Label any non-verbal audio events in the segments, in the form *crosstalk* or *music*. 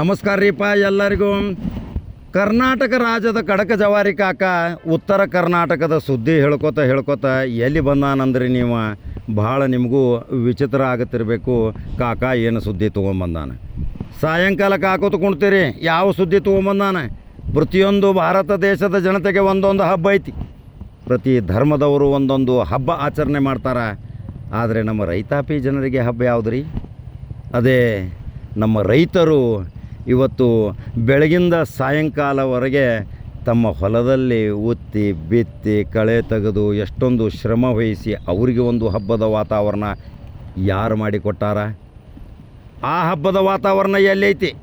ನಮಸ್ಕಾರ ರೀಪ ಎಲ್ಲರಿಗೂ. ಕರ್ನಾಟಕ ರಾಜ್ಯದ ಕಡಕ ಜವಾರಿ ಕಾಕ, ಉತ್ತರ ಕರ್ನಾಟಕದ ಸುದ್ದಿ ಹೇಳ್ಕೊತ ಹೇಳ್ಕೊತ ಎಲ್ಲಿ ಬಂದಾನಂದ್ರಿ ನೀವು? ಭಾಳ ನಿಮಗೂ ವಿಚಿತ್ರ ಆಗುತ್ತಿರಬೇಕು. ಕಾಕ ಏನು ಸುದ್ದಿ ತೊಗೊಂಬಂದಾನ? ಸಾಯಂಕಾಲ ಕಾಕೋತ ಕುಣ್ತೀರಿ, ಯಾವ ಸುದ್ದಿ ತೊಗೊಂಬಂದಾನ? ಪ್ರತಿಯೊಂದು ಭಾರತ ದೇಶದ ಜನತೆಗೆ ಒಂದೊಂದು ಹಬ್ಬ ಐತಿ. ಪ್ರತಿ ಧರ್ಮದವರು ಒಂದೊಂದು ಹಬ್ಬ ಆಚರಣೆ ಮಾಡ್ತಾರೆ. ಆದರೆ ನಮ್ಮ ರೈತಾಪಿ ಜನರಿಗೆ ಹಬ್ಬ ಯಾವುದ್ರಿ? ಅದೇ ನಮ್ಮ ರೈತರು ಇವತ್ತು ಬೆಳಗಿಂದ ಸಾಯಂಕಾಲವರೆಗೆ ತಮ್ಮ ಹೊಲದಲ್ಲಿ ಉತ್ತಿ, ಬಿತ್ತಿ, ಕಳೆ ತೆಗೆದು ಎಷ್ಟೊಂದು ಶ್ರಮ ವಹಿಸಿ ಅವರಿಗೆ ಒಂದು ಹಬ್ಬದ ವಾತಾವರಣ ಯಾರು ಮಾಡಿಕೊಟ್ಟಾರ? ಆ ಹಬ್ಬದ ವಾತಾವರಣ ಎಲ್ಲೈತಿ.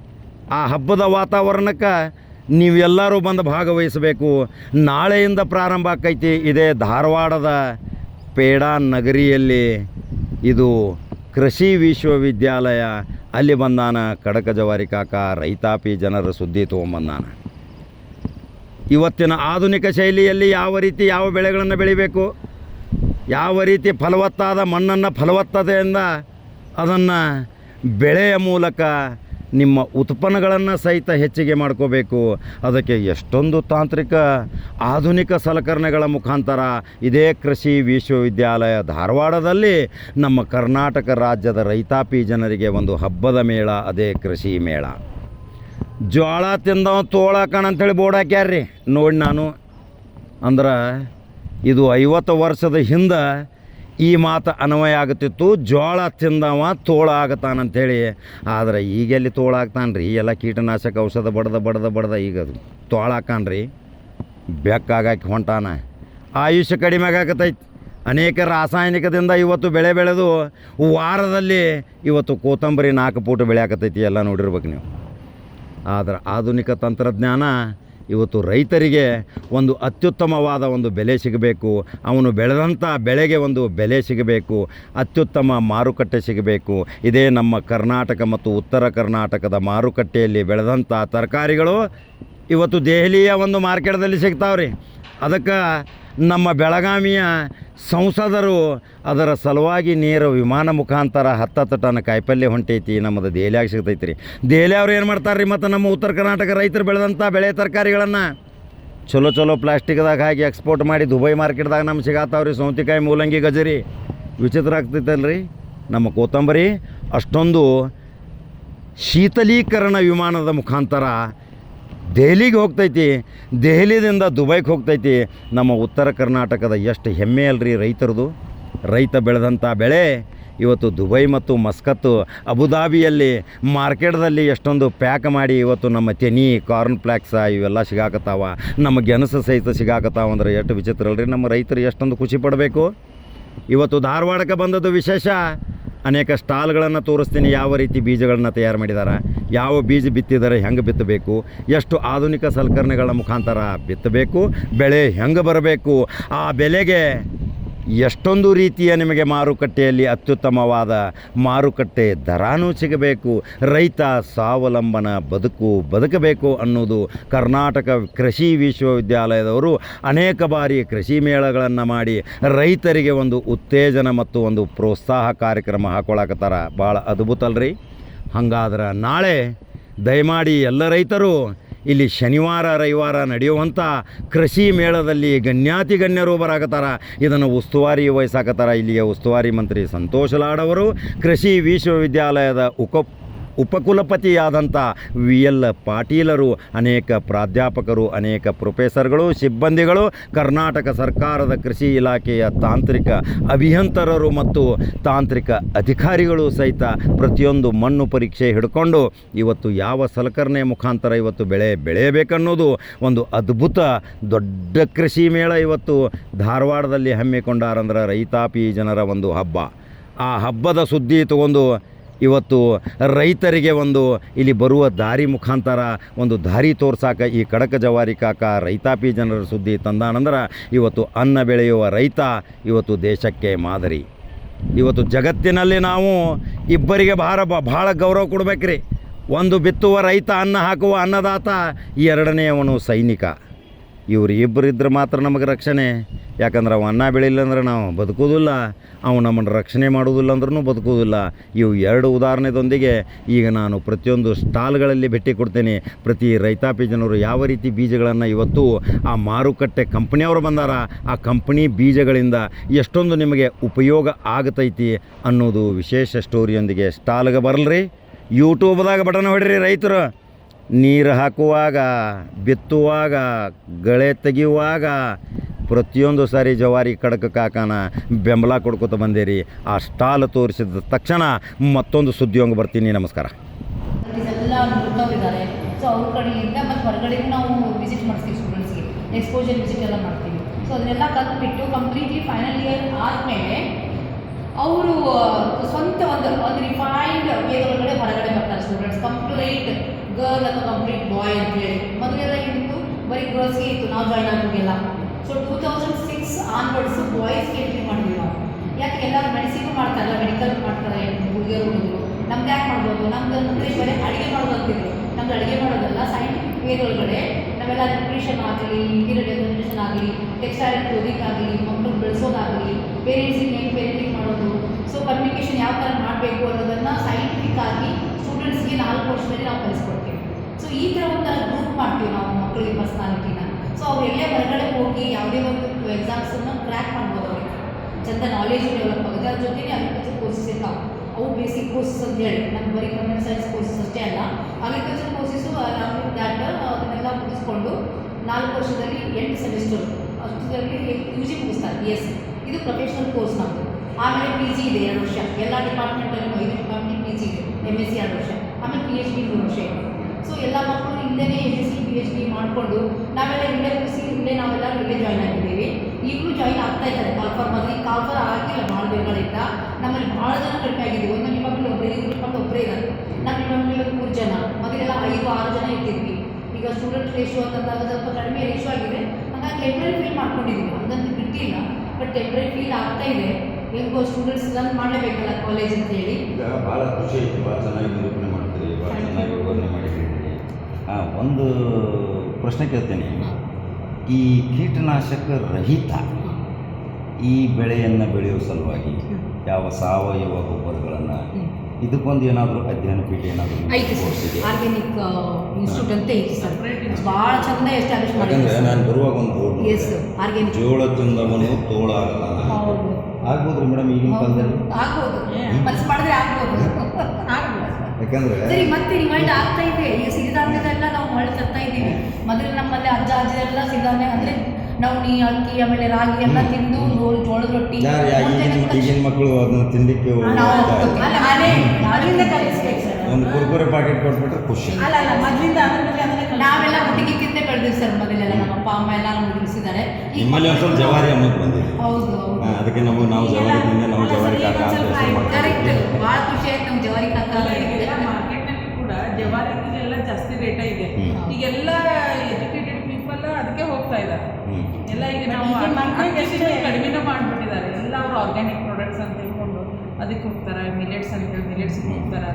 ಆ ಹಬ್ಬದ ವಾತಾವರಣಕ್ಕೆ ನೀವೆಲ್ಲರೂ ಬಂದು ಭಾಗವಹಿಸಬೇಕು. ನಾಳೆಯಿಂದ ಪ್ರಾರಂಭ ಆಕೈತಿ. ಇದೇ ಧಾರವಾಡದ ಪೇಡಾ ನಗರಿಯಲ್ಲಿ ಇದು ಕೃಷಿ ವಿಶ್ವವಿದ್ಯಾಲಯ ಅಲ್ಲಿ ಬಂದಾನ ಕಡಕ ಜವಾರಿ ಕಾಕ, ರೈತಾಪಿ ಜನರ ಸುದ್ದಿ ತೊಗೊಂಬಂದಾನ. ಇವತ್ತಿನ ಆಧುನಿಕ ಶೈಲಿಯಲ್ಲಿ ಯಾವ ರೀತಿ ಯಾವ ಬೆಳೆಗಳನ್ನು ಬೆಳಿಬೇಕು, ಯಾವ ರೀತಿ ಫಲವತ್ತಾದ ಮಣ್ಣನ್ನು ಫಲವತ್ತತೆಯಿಂದ ಅದನ್ನು ಬೆಳೆಯ ಮೂಲಕ ನಿಮ್ಮ ಉತ್ಪನ್ನಗಳನ್ನು ಸಹಿತ ಹೆಚ್ಚಿಗೆ ಮಾಡ್ಕೋಬೇಕು. ಅದಕ್ಕೆ ಎಷ್ಟೊಂದು ತಾಂತ್ರಿಕ, ಆಧುನಿಕ ಸಲಕರಣೆಗಳ ಮುಖಾಂತರ ಇದೇ ಕೃಷಿ ವಿಶ್ವವಿದ್ಯಾಲಯ ಧಾರವಾಡದಲ್ಲಿ ನಮ್ಮ ಕರ್ನಾಟಕ ರಾಜ್ಯದ ರೈತಾಪಿ ಜನರಿಗೆ ಒಂದು ಹಬ್ಬದ ಮೇಳ, ಅದೇ ಕೃಷಿ ಮೇಳ. ಜೋಳ ತಿಂದವ ತೋಳ ಅಂತೇಳಿ ಬೋರ್ಡ್ ಹಾಕ್ಯಾರ್ರಿ. ನೋಡಿ ನಾನು. ಅಂದ್ರೆ ಇದು ಐವತ್ತು ವರ್ಷದ ಹಿಂದೆ ಈ ಮಾತು ಅನ್ವಯ ಆಗುತ್ತಿತ್ತು. ಜೋಳ ತಿಂದವ ತೋಳ ಆಗತಾನಂಥೇಳಿ ಆದರೆ ಈಗೆಲ್ಲಿ ತೋಳ ಆಗ್ತಾನೆ ರೀ ಎಲ್ಲ ಕೀಟನಾಶಕ ಔಷಧ ಬಡ್ದ ಬಡ್ದ ಬಡ್ದ ಈಗ ತೋಳ ಹಾಕಾನ್ರಿ ಬೆಕ್ಕಾಗಾಕಿ ಹೊಂಟಾನ. ಆಯುಷ್ಯ ಕಡಿಮೆ ಆಗಕತ್ತೈತಿ ಅನೇಕ ರಾಸಾಯನಿಕದಿಂದ ಇವತ್ತು ಬೆಳೆ ಬೆಳೆದು ವಾರದಲ್ಲಿ ಇವತ್ತು ಕೋತಂಬರಿ ನಾಲ್ಕು ಫೂಟ್ ಬೆಳೆಯಾಕತ್ತೈತಿ ಎಲ್ಲ ನೋಡಿರ್ಬೇಕು ನೀವು. ಆದರೆ ಆಧುನಿಕ ತಂತ್ರಜ್ಞಾನ ಇವತ್ತು ರೈತರಿಗೆ ಒಂದು ಅತ್ಯುತ್ತಮವಾದ ಒಂದು ಬೆಲೆ ಸಿಗಬೇಕು. ಅವನು ಬೆಳೆದಂಥ ಬೆಳೆಗೆ ಒಂದು ಬೆಲೆ ಸಿಗಬೇಕು. ಅತ್ಯುತ್ತಮ ಮಾರುಕಟ್ಟೆ ಸಿಗಬೇಕು. ಇದೇ ನಮ್ಮ ಕರ್ನಾಟಕ ಮತ್ತು ಉತ್ತರ ಕರ್ನಾಟಕದ ಮಾರುಕಟ್ಟೆಯಲ್ಲಿ ಬೆಳೆದಂಥ ತರಕಾರಿಗಳು ಇವತ್ತು ದೆಹಲಿಯ ಒಂದು ಮಾರ್ಕೆಟ್ದಲ್ಲಿ ಸಿಗ್ತಾವ್ರಿ. ಅದಕ್ಕೆ ನಮ್ಮ ಬೆಳಗಾವಿಯ ಸಂಸದರು ಅದರ ಸಲುವಾಗಿ ನೇರ ವಿಮಾನ ಮುಖಾಂತರ ಹತ್ತತ್ತು ಟನ್ ಕಾಯಿಪಲ್ಯ ಹೊಂಟೈತಿ. ನಮ್ಮದು ದೆಹಲಿಯಾಗ ಸಿಗ್ತೈತಿ ರೀ ದೆಹಲಿಯವ್ರು ಏನು ಮಾಡ್ತಾರೆ ರೀ ಮತ್ತು ನಮ್ಮ ಉತ್ತರ ಕರ್ನಾಟಕ ರೈತರು ಬೆಳೆದಂಥ ಬೆಳೆ ತರಕಾರಿಗಳನ್ನು? ಚಲೋ ಚಲೋ ಪ್ಲಾಸ್ಟಿಕ್ದಾಗ ಹಾಕಿ ಎಕ್ಸ್ಪೋರ್ಟ್ ಮಾಡಿ ದುಬೈ ಮಾರ್ಕೆಟ್ದಾಗ ನಮ್ಗೆ ಸಿಗಾತಾವ್ರಿ ಸೌತಿಕಾಯಿ, ಮೂಲಂಗಿ, ಗಜರಿ. ವಿಚಿತ್ರ ಆಗ್ತೈತಲ್ರಿ. ನಮ್ಮ ಕೋತಂಬರಿ ಅಷ್ಟೊಂದು ಶೀತಲೀಕರಣ ವಿಮಾನದ ಮುಖಾಂತರ ದೆಹಲಿಗೆ ಹೋಗ್ತೈತಿ. ದೆಹಲಿದಿಂದ ದುಬೈಗೆ ಹೋಗ್ತೈತಿ. ನಮ್ಮ ಉತ್ತರ ಕರ್ನಾಟಕದ ಎಷ್ಟು ಹೆಮ್ಮೆ ಅಲ್ರಿ ರೈತರದು. ರೈತ ಬೆಳೆದಂಥ ಬೆಳೆ ಇವತ್ತು ದುಬೈ ಮತ್ತು ಮಸ್ಕತ್ತು ಅಬುದಾಬಿಯಲ್ಲಿ ಮಾರ್ಕೆಟ್ದಲ್ಲಿ ಎಷ್ಟೊಂದು ಪ್ಯಾಕ್ ಮಾಡಿ ಇವತ್ತು ನಮ್ಮ ತೆನಿ, ಕಾರ್ನ್ ಫ್ಲ್ಯಾಕ್ಸ ಇವೆಲ್ಲ ಸಿಗಾಕತ್ತಾವ. ನಮ್ಮ ಗೆಣಸು ಸಹಿತ ಸಿಗಾಕತ್ತಾವ ಅಂದ್ರೆ ಎಷ್ಟು ವಿಚಿತ್ರ ಅಲ್ರಿ. ನಮ್ಮ ರೈತರು ಎಷ್ಟೊಂದು ಖುಷಿ ಪಡಬೇಕು. ಇವತ್ತು ಧಾರವಾಡಕ್ಕೆ ಬಂದದ್ದು ವಿಶೇಷ. ಅನೇಕ ಸ್ಟಾಲ್ಗಳನ್ನು ತೋರಿಸ್ತೀನಿ, ಯಾವ ರೀತಿ ಬೀಜಗಳನ್ನು ತಯಾರು ಮಾಡಿದ್ದಾರೆ ಯಾವ ಬೀಜ ಬಿತ್ತಿದ್ದಾರೆ ಹೆಂಗೆ ಬಿತ್ತಬೇಕು, ಎಷ್ಟು ಆಧುನಿಕ ಸಲಕರಣೆಗಳ ಮುಖಾಂತರ ಬಿತ್ತಬೇಕು, ಬೆಳೆ ಹೆಂಗೆ ಬರಬೇಕು, ಆ ಬೆಲೆಗೆ ಎಷ್ಟೊಂದು ರೀತಿಯ ನಿಮಗೆ ಮಾರುಕಟ್ಟೆಯಲ್ಲಿ ಅತ್ಯುತ್ತಮವಾದ ಮಾರುಕಟ್ಟೆ ದರಾನೂ ಸಿಗಬೇಕು, ರೈತ ಸ್ವಾವಲಂಬನ ಬದುಕು ಬದುಕಬೇಕು ಅನ್ನೋದು ಕರ್ನಾಟಕ ಕೃಷಿ ವಿಶ್ವವಿದ್ಯಾಲಯದವರು ಅನೇಕ ಬಾರಿ ಕೃಷಿ ಮೇಳಗಳನ್ನು ಮಾಡಿ ರೈತರಿಗೆ ಒಂದು ಉತ್ತೇಜನ ಮತ್ತು ಒಂದು ಪ್ರೋತ್ಸಾಹ ಕಾರ್ಯಕ್ರಮ ಹಾಕೊಳಕತ್ತಾರ. ಭಾಳ ಅದ್ಭುತ ಅಲ್ರಿ ಹಂಗಾದ್ರೆ ನಾಳೆ ದಯಮಾಡಿ ಎಲ್ಲ ರೈತರು ಇಲ್ಲಿ ಶನಿವಾರ, ರವಿವಾರ ನಡೆಯುವಂಥ ಕೃಷಿ ಮೇಳದಲ್ಲಿ ಗಣ್ಯಾತಿ ಗಣ್ಯರು ಬರಾಕತ್ತಾರ. ಇದನ್ನು ಉಸ್ತುವಾರಿ ವಹಿಸಾಕತ್ತಾರ. ಇಲ್ಲಿಯ ಉಸ್ತುವಾರಿ ಮಂತ್ರಿ ಸಂತೋಷ್ ಲಾಡ್ ಅವರು ಕೃಷಿ ವಿಶ್ವವಿದ್ಯಾಲಯದ ಉಪ ಉಪಕುಲಪತಿಯಾದಂಥ ವಿ ಎಲ್ ಪಾಟೀಲರು, ಅನೇಕ ಪ್ರಾಧ್ಯಾಪಕರು, ಅನೇಕ ಪ್ರೊಫೆಸರ್ಗಳು, ಸಿಬ್ಬಂದಿಗಳು, ಕರ್ನಾಟಕ ಸರ್ಕಾರದ ಕೃಷಿ ಇಲಾಖೆಯ ತಾಂತ್ರಿಕ ಅಭಿಯಂತರರು ಮತ್ತು ತಾಂತ್ರಿಕ ಅಧಿಕಾರಿಗಳು ಸಹಿತ ಪ್ರತಿಯೊಂದು ಮಣ್ಣು ಪರೀಕ್ಷೆ ಹಿಡ್ಕೊಂಡು ಇವತ್ತು ಯಾವ ಸಲಕರಣೆ ಮುಖಾಂತರ ಇವತ್ತು ಬೆಳೆ ಬೆಳೆಯಬೇಕನ್ನೋದು ಒಂದು ಅದ್ಭುತ ದೊಡ್ಡ ಕೃಷಿ ಮೇಳ ಇವತ್ತು ಧಾರವಾಡದಲ್ಲಿ ಹಮ್ಮಿಕೊಂಡಾರಂದ್ರೆ ರೈತಾಪಿ ಜನರ ಒಂದು ಹಬ್ಬ. ಆ ಹಬ್ಬದ ಸುದ್ದಿ ತಗೊಂಡು ಇವತ್ತು ರೈತರಿಗೆ ಒಂದು ಇಲ್ಲಿ ಬರುವ ದಾರಿ ಮುಖಾಂತರ ಒಂದು ದಾರಿ ತೋರ್ಸಾಕ ಈ ಕಡಕ ಜವಾರಿ ಕಾಕ ರೈತಾಪಿ ಜನರ ಸುದ್ದಿ ತಂದಾನಂದ್ರೆ ಇವತ್ತು ಅನ್ನ ಬೆಳೆಯುವ ರೈತ ಇವತ್ತು ದೇಶಕ್ಕೆ ಮಾದರಿ. ಇವತ್ತು ಜಗತ್ತಿನಲ್ಲಿ ನಾವು ಇಬ್ಬರಿಗೆ ಭಾರ ಭಾಳ ಗೌರವ ಕೊಡ್ಬೇಕ್ರಿ. ಒಂದು ಬಿತ್ತುವ ರೈತ ಅನ್ನ ಹಾಕುವ ಅನ್ನದಾತ ಎರಡನೆಯವನು ಸೈನಿಕ. ಇವರು ಇಬ್ಬರಿದ್ರೆ ಮಾತ್ರ ನಮಗೆ ರಕ್ಷಣೆ. ಯಾಕಂದ್ರೆ ಅವ ಅನ್ನ ಬೆಳಿಲ್ಲ ಅಂದ್ರೆ ನಾವು ಬದುಕೋದಿಲ್ಲ ಅವು ನಮ್ಮನ್ನು ರಕ್ಷಣೆ ಮಾಡೋದಿಲ್ಲ ಅಂದ್ರೂ ಬದುಕೋದಿಲ್ಲ ಇವು ಎರಡು ಉದಾಹರಣೆದೊಂದಿಗೆ ಈಗ ನಾನು ಪ್ರತಿಯೊಂದು ಸ್ಟಾಲ್ಗಳಲ್ಲಿ ಭೇಟಿ ಕೊಡ್ತೇನೆ. ಪ್ರತಿ ರೈತಾಪಿ ಜನರು ಯಾವ ರೀತಿ ಬೀಜಗಳನ್ನು ಇವತ್ತು ಆ ಮಾರುಕಟ್ಟೆ ಕಂಪ್ನಿಯವರು ಬಂದಾರ, ಆ ಕಂಪ್ನಿ ಬೀಜಗಳಿಂದ ಎಷ್ಟೊಂದು ನಿಮಗೆ ಉಪಯೋಗ ಆಗತೈತಿ ಅನ್ನೋದು ವಿಶೇಷ ಸ್ಟೋರಿಯೊಂದಿಗೆ ಸ್ಟಾಲ್ಗೆ ಬರಲ್ರಿ. ಯೂಟ್ಯೂಬ್ದಾಗ ಬಟನ್ ಹೊಡ್ರಿ ರೈತರು. ನೀರು ಹಾಕುವಾಗ, ಬಿತ್ತುವಾಗ, ಗಳೆ ತೆಗೆಯುವಾಗ ಪ್ರತಿಯೊಂದು ಸಾರಿ ಜವಾರಿ ಕಡಕ ಕಾಕನ ಬೆಂಬಲ ಕೊಡ್ಕೊತ ಬಂದಿರಿ. ಆ ಸ್ಟಾಲ್ ತೋರಿಸಿದ ತಕ್ಷಣ ಮತ್ತೊಂದು ಸುದ್ದಿಯೊಂಗೆ ಬರ್ತೀನಿ. ನಮಸ್ಕಾರ. ಅವ್ರ ಸ್ವಂತ ಒಂದು ಒಂದು ರಿಫೈನ್ಡ್ ವೇದ ಒಳಗಡೆ ಹೊರಗಡೆ ಬರ್ತಾರೆ ಸ್ಟೂಡೆಂಟ್ಸ್ ಕಂಪ್ಲೀಟ್ ಗರ್ಲ್ ಅಥವಾ ಕಂಪ್ಲೀಟ್ ಬಾಯ್ ಅಂತ ಹೇಳಿ. ಮೊದಲೆಲ್ಲ ಇತ್ತು ಬರೀ ಗರ್ಲ್ಸ್ಗೆ ಇತ್ತು. ನಾವು join ಆಗೋಂಗೆಲ್ಲ so two thousand six onwards ಬಾಯ್ಸ್ಗೆ entry ಮಾಡಿದ್ವಿ ನಾವು. ಯಾಕೆ ಎಲ್ಲರೂ ಮೆಡಿಸಿನ್ ಮಾಡ್ತಾರಲ್ಲ ಮೆಡಿಕಲ್ ಮಾಡ್ತಾರೆ, ಹುಡುಗಿಯರು ಹುಡುಗರು ನಮ್ಗೆ ಯಾಕೆ ಮಾಡ್ಬೋದು? ನಮ್ದು ಅಂದರೆ ಬರೀ ಅಡುಗೆ ಮಾಡೋದು ಅಂತಿದ್ರು. ನಮ್ದು ಅಡುಗೆ ಮಾಡೋದಲ್ಲ ಸೈಂಟಿಫಿಕ್ ಒಳಗಡೆ ನಾವೆಲ್ಲ ನ್ಯೂಟ್ರಿಷನ್ ಆಗಲಿ ಇಂಟೀರಿಯರ್ ನ್ಯೂಟ್ರಿಷನ್ ಆಗಲಿ ಟೆಕ್ಸ್ಟೈಲ್ ಕ್ಲೋದಿಂಗ್ ಮಕ್ಕಳು ಬೆಳೆಸೋದಾಗಲಿ ಪೇರೆಂಟ್ಸಿಗೆ ಹೆಂಗೆ ಪೇರೆಂಟಿಂಗ್ ಮಾಡೋದು? ಸೊ ಕಮ್ಯುನಿಕೇಷನ್ ಯಾವ ಥರ ಮಾಡಬೇಕು ಅನ್ನೋದನ್ನು ಸೈಂಟಿಫಿಕ್ ಆಗಿ ಸ್ಟೂಡೆಂಟ್ಸ್ಗೆ ನಾಲ್ಕು ವರ್ಷದಲ್ಲಿ ನಾವು ಕಲಿಸ್ಕೊಡ್ತೀವಿ. ಸೊ ಈ ಥರ ಒಂಥರ ಗ್ರೂಪ್ ಮಾಡ್ತೀವಿ ನಾವು ಮಕ್ಕಳಿಗೆ ಪರ್ಸ್ನಾಲಿಟಿನ ಸೊ ಅವ್ರು ಎಲ್ಲೇ ಹೊರಗಡೆ ಹೋಗಿ ಯಾವುದೇ ಒಂದು ಎಕ್ಸಾಮ್ಸನ್ನು ಕ್ರ್ಯಾಕ್ ಮಾಡ್ಬೋದು ಅವ್ರಿಗೆ. ಚಂದ ನಾಲೆಜ್ ಡೆವಲಪ್ ಆಗುತ್ತೆ. ಅದ್ರ ಜೊತೆಗೆ ಅಗ್ರಿಕಲ್ಚರ್ ಕೋರ್ಸಸ್ ಇರ್ತಾವೆ. ಅವು ಬೇಸಿಕ್ ಕೋರ್ಸಸ್ ಅಂತ ಹೇಳಿ. ನಮ್ಮ ಬರೀ ಕಂಪ್ಯೂಟರ್ ಸೈನ್ಸ್ ಕೋರ್ಸಸ್ ಅಷ್ಟೇ ಅಲ್ಲ. ಅಗ್ರಿಕಲ್ಚರ್ ಕೋರ್ಸಸ್ಸು ನಾವು ದಾಟ್ ಅದನ್ನೆಲ್ಲ ಮುಗಿಸ್ಕೊಂಡು ನಾಲ್ಕು ವರ್ಷದಲ್ಲಿ ಎಂಟು ಸೆಮಿಸ್ಟರ್ ಅಷ್ಟರಲ್ಲಿ ಯು ಜಿ ಮುಗಿಸ್ತಾರೆ ಎಸ್ ಇದು ಪ್ರೊಫೆಷನಲ್ ಕೋರ್ಸ್ ನಮ್ಮದು ಆಮೇಲೆ ಪಿ ಜಿ ಇದೆ ಎರಡು ವರ್ಷ. ಎಲ್ಲ ಡಿಪಾರ್ಟ್ಮೆಂಟಲ್ಲಿ ಐದು ಡಿಪಾರ್ಟ್ಮೆಂಟ್ ಪಿ ಜಿ ಇದೆ. ಎಂ ಎಸ್ ಸಿ ಎರಡು ವರ್ಷ ಆಮೇಲೆ ಪಿ ಎಚ್ ಡಿ ಮೂರು ವರ್ಷ ಸೊ ಎಲ್ಲ ಮಕ್ಕಳು ಇಲ್ಲೇ M S C P H D ಮಾಡಿಕೊಂಡು ನಾವೆಲ್ಲ ಇಲ್ಲೇ ಮುಗಿಸಿ ಇಲ್ಲೇ ನಾವೆಲ್ಲ ಇಲ್ಲೇ ಜಾಯ್ನ್ ಆಗಿದ್ದೀವಿ. ಈಗಲೂ ಜಾಯ್ನ್ ಆಗ್ತಾ ಇದ್ದಾರೆ. ಕಾಲ್ಫರ್ ಮೊದಲು ಈ ಕಾಲ್ಫರ್ ಆಗಿಲ್ಲ ಭಾಳ ದಿನಗಳಿಂದ ನಮ್ಮಲ್ಲಿ ಭಾಳ ಜನ ಕಡಿಮೆ ಆಗಿದ್ದೀವಿ. ಒಂದು ಮಕ್ಕಳು ಒಬ್ಬರೇ ಇದ್ರು ಡಿಪಾರ್ಟ್ಮೆಂಟ್ ಒಬ್ಬರೇ ಇದ್ದಾರೆ ನಮ್ಮ ಮಕ್ಕಳು ಮೂರು ಜನ. ಮೊದಲೆಲ್ಲ ಐದು, ಆರು ಜನ ಇರ್ತಿದ್ವಿ. ಈಗ ಸ್ಟೂಡೆಂಟ್ ರೇಷೋ ಅಂತಂದಾಗ ಸ್ವಲ್ಪ ಕಡಿಮೆ ರೇಷೋ ಆಗಿದೆ. ಹಾಗಾಗಿ ಟೆಂಪ್ರರಿ ಫೀಲ್ ಮಾಡ್ಕೊಂಡಿದ್ದೀವಿ. ಹಂಗಂತ ಬಿಟ್ಟಿಲ್ಲ. ಬಟ್ ಟೆಂಪ್ರರಿ ಫೀಲ್ ಆಗ್ತಾ ಇದೆ. ಹೆಂಗೋ ಸ್ಟೂಡೆಂಟ್ಸ್ ರನ್ ಮಾಡಲೇಬೇಕಲ್ಲ ಕಾಲೇಜ್ ಅಂತ ಹೇಳಿ? ಈಗ ಭಾಳ ಖುಷಿ ಆಯಿತು ಭಾಳ ಚೆನ್ನಾಗಿ ನಿರೂಪಣೆ ಮಾಡ್ತೀರಿ ಭಾಳ ಚೆನ್ನಾಗಿ ವಿವರಣೆ ಮಾಡಿದ್ದೀರಿ. ಹಾಂ ಒಂದು ಪ್ರಶ್ನೆ ಕೇಳ್ತೇನೆ. ಈ ಕೀಟನಾಶಕ ರಹಿತ ಈ ಬೆಳೆಯನ್ನು ಬೆಳೆಯುವ ಸಲುವಾಗಿ ಯಾವ ಸಾವಯವ ಗೊಬ್ಬರಗಳನ್ನು ಇದಕ್ಕೊಂದು ಏನಾದರೂ ಅಧ್ಯಯನ ಪೀಠ ಏನಾದರೂ ಐತೆ ಸರ್? ಆರ್ಗ್ಯಾನಿಕ್ ಇನ್ಸ್ಟಿಟ್ಯೂಟ್ ಅಂತ ಐತಿ ಸರ್. ಭಾಳ ಚಂದ ಎಸ್ಟಾಬ್ಲಿಷ್ ಯಾಕಂದ್ರೆ ಮಾಡಿದ್ದಾರೆ ನಾನು ಬರುವಾಗ ಒಂದು ಎಸ್ ಆರ್ಗ್ಯಾನಿಕ್ ಜೋಳ ತಿಂದವನು ತೋಳ ಆಗಲ್ಲ ಹೌದು ಆಗ್ಬೋದ್ರಿ ಮೇಡಮ್ ಈಗಿನ ಕಾಲದಲ್ಲಿ? ಆಗ್ಬೋದು. ಮನ್ಸು ಮಾಡಿದ್ರೆ ಆಗ್ಬೋದು. ಆಗ್ಬೋದು. ಯಾಕಂದ್ರೆ ಸರಿ ಮತ್ತೆ ರಿವೈಂಡ್ ಆಗ್ತಾ ಇದೆ. ಈಗ ಸಿರಿಧಾನ್ಯದೆಲ್ಲ ನಾವು ಮಳೆ ತರ್ತಾ ಇದ್ದೀವಿ. ಮೊದಲು ನಮ್ಮಲ್ಲಿ ಅಜ್ಜ ಅಜ್ಜಿ ಎಲ್ಲ ಸಿರಿಧಾನ್ಯ ಅಂದರೆ ನವಣಿ ಅಕ್ಕಿ ಆಮೇಲೆ ರಾಗಿ ಎಲ್ಲ ತಿಂದು ಜೋಳ ಜೋಳದ ರೊಟ್ಟಿ. ಈಗಿನ ಈಗಿನ ಮಕ್ಕಳು ಅದನ್ನ ತಿನ್ಲಿಕ್ಕೆ ನಾವು ಒಂದು ಕುರ್ಕುರೆ ಪ್ಯಾಕೆಟ್ ಕೊಟ್ಬಿಟ್ರೆ ಖುಷಿ. ಅಲ್ಲ ಅಲ್ಲ ಮೊದಲಿಂದ ನಾವೆಲ್ಲ ಹುಡುಗಿ ತಿಂದೆ ಬೆಳೆದಿವಿ ಸರ್ ಅಪ್ಪ ಅಮ್ಮ ಎಲ್ಲ ನಮ್ಗೆ ತಿಳಿಸಿದ್ದಾರೆ. ನಿಮ್ಮಲ್ಲಿ ಒಂದು ಸ್ವಲ್ಪ ಜವಾರಿ ಅಮ್ಮಕ್ಕೆ ಬಂದಿದೆ. ಹೌದು ಅದಕ್ಕೆ ನಮಗೆ ನಾವು ಜವಾರಿ ತಿಂದೆ ನಾವು ಜವಾರಿ ಕಾಕ ಅಂತ ಹೆಸರು ಕರೆಕ್ಟ್ ಭಾಳ ಖುಷಿ ಆಯ್ತು ನಮ್ಮ ಜವಾರಿ ಕಾಕ ಮಾರ್ಕೆಟ್ನಲ್ಲಿ ಕೂಡ ಜವಾರಿಗೆಲ್ಲ ಜಾಸ್ತಿ ರೇಟ ಇದೆ. ಈಗೆಲ್ಲ ಎಜುಕೇಟೆಡ್ ಪೀಪಲ್ ಅದಕ್ಕೆ ಹೋಗ್ತಾ ಇದ್ದಾರೆ. ಎಲ್ಲಾ ಎಲ್ಲ ಈಗ ನಾವು. ಕಡಿಮೆನೇ ಮಾಡಿಬಿಟ್ಟಿದ್ದಾರೆ. ಎಲ್ಲ ಅವರು ಆರ್ಗ್ಯಾನಿಕ್ ಪ್ರಾಡಕ್ಟ್ಸ್ ಅಂತ ಹೇಳ್ಕೊಂಡು ಅದಕ್ಕೆ ಹೋಗ್ತಾರೆ. ಮಿಲೆಟ್ಸ್ ಅಂತ ಹೇಳಿ ಮಿಲೆಟ್ಸ್ಗೆ ಹೋಗ್ತಾರೆ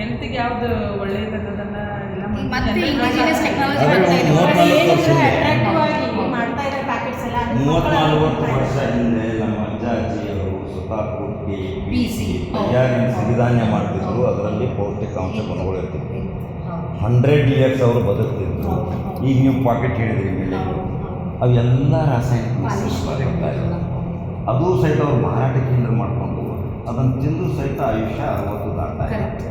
ಹೆಲ್ತ್ಗೆ ಯಾವ್ದು ಒಳ್ಳೆಯದನ್ನೋದನ್ನ ಎಲ್ಲ ಮಂದಿ ಮತ್ತೆ ಜನರಿಗೆ ಇಂಡಿಜಿನಿಯಸ್ ಟೆಕ್ನಾಲಜಿ ಅದೇ ಬರ್ತಾ ಇದೆ ಮೂವತ್ನಾಲ್ಕು ವರ್ಷ ಹಿಂದೆ. ಆಗಿ ಮಾಡ್ತಾ ಇದ್ದಾರೆ ಪ್ಯಾಕೆಟ್ಸ್ ಎಲ್ಲ ಅದನ್ನ ಮೂವತ್ನಾಲ್ಕು ವರ್ಷ ಹಿಂದೆ ನಮ್ಮ ಅಜ್ಜ ಅಜ್ಜಿಯವರು ಸ್ವತಃ ಕುಟ್ಟಿ ಬೀಸಿ. ಬೀಸಿ ತಯಾರಿನ ಸಿರಿಧಾನ್ಯ ಮಾಡ್ತಿದ್ರು ಅದರಲ್ಲಿ ಪೌಷ್ಟಿಕಾಂಶ ಗುಣಗಳಿರ್ತಿದ್ವು ಹಂಡ್ರೆಡ್ ಇಯರ್ಸ್ ಅವರು ಬದುಕ್ತಿದ್ರು. ಈಗ ನೀವು ಪಾಕೆಟ್ ಹೇಳಿದ್ರಿ ಮೇಲೆ. ಅವೆಲ್ಲ ರಾಸಾಯನಿಕ ಅದು ಸಹಿತ ಅವ್ರು ಮಾರಾಟ ಕೇಂದ್ರ ಮಾಡ್ಕೊಂಡು ಅದನ್ನು ತಿಂದು ಸಹಿತ ಆಯುಷ್ಯ ಅರವತ್ತು ದಾಟ್ತಾ ಇದೆ.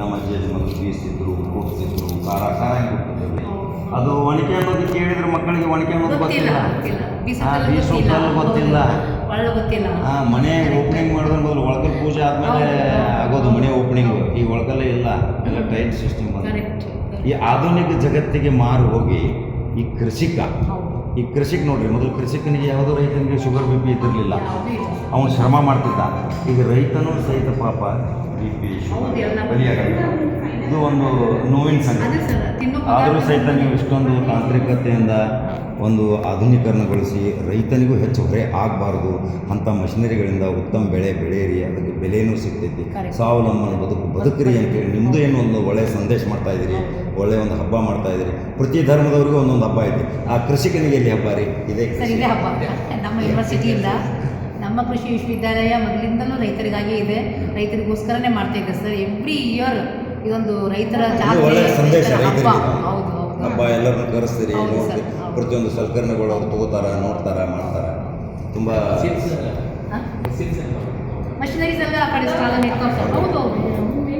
ನಮ್ಮ ಅಜ್ಜಿ ಮೊದಲು ಬೀಸ್ತಿದ್ರು ಕೂಡಿಸ್ತಿದ್ರು ಖಾರ ಖಾರ ಕೊಡ್ತಿದ್ರು ಅದು ಒಣಕೆ ಅನ್ನೋದು ಕೇಳಿದ್ರೆ ಮಕ್ಕಳಿಗೆ ಒಣಕೆ ಅನ್ನೋದು ಗೊತ್ತಿಲ್ಲ. ಗೊತ್ತಿಲ್ಲ ಗೊತ್ತಿಲ್ಲ. ಆ ಮನೆ ಓಪನಿಂಗ್ ಮಾಡಿದ್ರೆ ಮೊದಲು ಒಳಕಲ್ ಪೂಜೆ ಆದಮೇಲೆ ಆಗೋದು ಮನೆ ಓಪನಿಂಗು ಈ ಒಳಕಲ್ಲೇ ಇಲ್ಲ. ಎಲ್ಲ ಟೈಟ್ ಸಿಸ್ಟಮ್ ಬಂದು ಈ ಆಧುನಿಕ ಜಗತ್ತಿಗೆ ಮಾರು ಹೋಗಿ ಈ ಕೃಷಿಕ. ಈ ಕೃಷಿಕ್ ನೋಡ್ರಿ ಮೊದಲು ಕೃಷಿಕನಿಗೆ ಯಾವುದೋ ರೈತನಿಗೆ ಶುಗರ್ ಬಿ ಪಿ ಇದ್ದಿರಲಿಲ್ಲ. ಅವನು ಶ್ರಮ ಮಾಡ್ತಿದ್ದ. ಈಗ ರೈತನೂ ಸಹಿತ ಪಾಪ ಇದು ಒಂದು ನೋವಿನ ಸಂಗತಿ. ಆದರೂ ಸಹಿತ ನೀವು ಇಷ್ಟೊಂದು ತಾಂತ್ರಿಕತೆಯಿಂದ ಒಂದು ಆಧುನೀಕರಣಗೊಳಿಸಿ ರೈತನಿಗೂ ಹೆಚ್ಚು ಹೊರೆ ಆಗಬಾರ್ದು. ಅಂಥ ಮಷಿನರಿಗಳಿಂದ ಉತ್ತಮ ಬೆಳೆ ಬೆಳೆಯಿರಿ ಅದಕ್ಕೆ ಬೆಲೆಯೂ ಸಿಗ್ತೈತಿ. ಸ್ವಾವಲಂಬನೆ ಬದುಕು ಬದುಕ್ರಿ ಅಂತೇಳಿ ನಿಮ್ಮದು ಏನು ಒಂದು ಒಳ್ಳೆಯ ಸಂದೇಶ ಮಾಡ್ತಾ ಇದ್ದೀರಿ? ಒಳ್ಳೆಯ ಒಂದು ಹಬ್ಬ ಮಾಡ್ತಾ ಇದ್ದೀರಿ? ಪ್ರತಿ ಧರ್ಮದವ್ರಿಗೂ ಒಂದೊಂದು ಹಬ್ಬ ಐತಿ. ಆ ಕೃಷಿಕನಿಗೆ ಎಲ್ಲಿ ಹಬ್ಬ ರೀ? ಇದೇ ಹಬ್ಬ. ನಮ್ಮ *laughs* ಯೂನಿವರ್ಸಿಟಿಯಿಂದ ನಮ್ಮ ಕೃಷಿ ವಿಶ್ವವಿದ್ಯಾಲಯ ಮೊದಲಿಂದಲೂ ರೈತರಿಗಾಗಿ ಇದೆ. ರೈತರಿಗೋಸ್ಕರನೇ ಮಾಡ್ತಾ ಇದ್ದಾರೆ ಸರ್. ಎವ್ರಿ ಇಯರ್ ಇದೊಂದು ರೈತರ ಹಬ್ಬ. ಹೌದು ಹಬ್ಬ ಎಲ್ಲರನ್ನು ಕರೆಸ್ತೀರಿ. ಪ್ರತಿಯೊಂದು ಸಲಕರಣೆಗಳು ಅವ್ರು ತಗೋತಾರ ನೋಡ್ತಾರ ಮಾಡ್ತಾರ? ತುಂಬ ಮಷಿನರೀಸ್ ಎಲ್ಲ ಆ ಕಡೆ ಸ್ಟಾಲ್ ಇರ್ತಾವೆ ಸರ್. ಹೌದು ಹೌದು.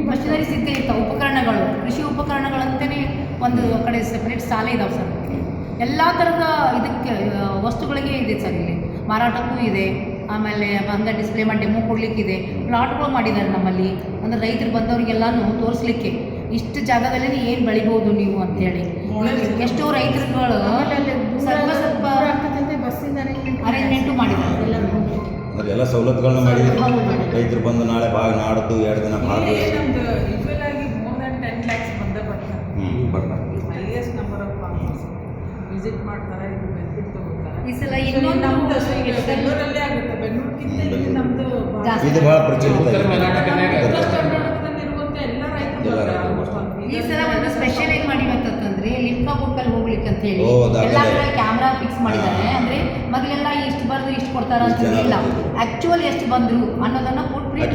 ಮಷಿನರೀಸ್ ಇದ್ದೇ ಇರ್ತಾವೆ ಉಪಕರಣಗಳು. ಕೃಷಿ ಉಪಕರಣಗಳಂತಲೇ ಒಂದು ಆ ಕಡೆ ಸೆಪ್ರೇಟ್ ಸಾಲ ಇದಾವೆ ಸರ್. ಎಲ್ಲ ಥರದ ಇದಕ್ಕೆ ವಸ್ತುಗಳಿಗೆ ಇದೆ ಸರ್ ಇಲ್ಲಿ. ಮಾರಾಟಕ್ಕೂ ಇದೆ. ಆಮೇಲೆ ಹಂಗೆ ಡಿಸ್ಪ್ಲೇ ಮಾಡಿ ಡೆಮೋ ಕೊಡಲಿಕ್ಕಿದೆ. ಪ್ಲಾಟ್ಗಳು ಮಾಡಿದ್ದಾರೆ ನಮ್ಮಲ್ಲಿ. ಅಂದರೆ ರೈತರು ಬಂದವರಿಗೆಲ್ಲಾನು ತೋರಿಸ್ಲಿಕ್ಕೆ. ಇಷ್ಟು ಜಾಗದಲ್ಲಿ ಏನು ಬೆಳಿಬೋದು ನೀವು ಅಂತೇಳಿ. ಎಷ್ಟೋ ರೈತರುಗಳು ಸ್ವಲ್ಪ ಸ್ವಲ್ಪ ಅರೇಂಜ್ಮೆಂಟು ಮಾಡಿದ್ದಾರೆ. ಎಲ್ಲ ಸವಲತ್ತುಗಳನ್ನ ಮಾಡಿ ರೈತರು ಬಂದು ನಾಳೆ ಭಾಗ ನಾಡದ್ದು ಎರಡು ದಿನ ಭಾಗ ವಿಸಿಟ್ ಮಾಡ್ತಾರೆ ಈ ಸಲ ಇನ್ನೊಂದು ರೈತರು ಬಹಳ ಪ್ರಚಲಿತ ಈ ಸಲ ಒಂದು ಸ್ಪೆಷಲ್ ಏನ್ ಮಾಡಿವತ್ತಂತಂದ್ರೆ ಲಿಂಕಾ ಬುಕ್ಕಲ್ಲಿ ಹೋಗ್ಲಿಕ್ಕೆ ಅಂತ ಹೇಳಿ. ಎಲ್ಲ ಕಡೆ ಕ್ಯಾಮ್ರಾ ಫಿಕ್ಸ್ ಮಾಡಿದ್ದಾರೆ. ಅಂದ್ರೆ ಮೊದಲೆಲ್ಲ ಇಷ್ಟು ಬರ್ದು ಇಷ್ಟು ಕೊಡ್ತಾರ ಅಂತ ಇಲ್ಲ. ಆಕ್ಚುಲಿ ಎಷ್ಟು ಬಂದ್ರು ಅನ್ನೋದನ್ನ ಫುಟ್ ಆ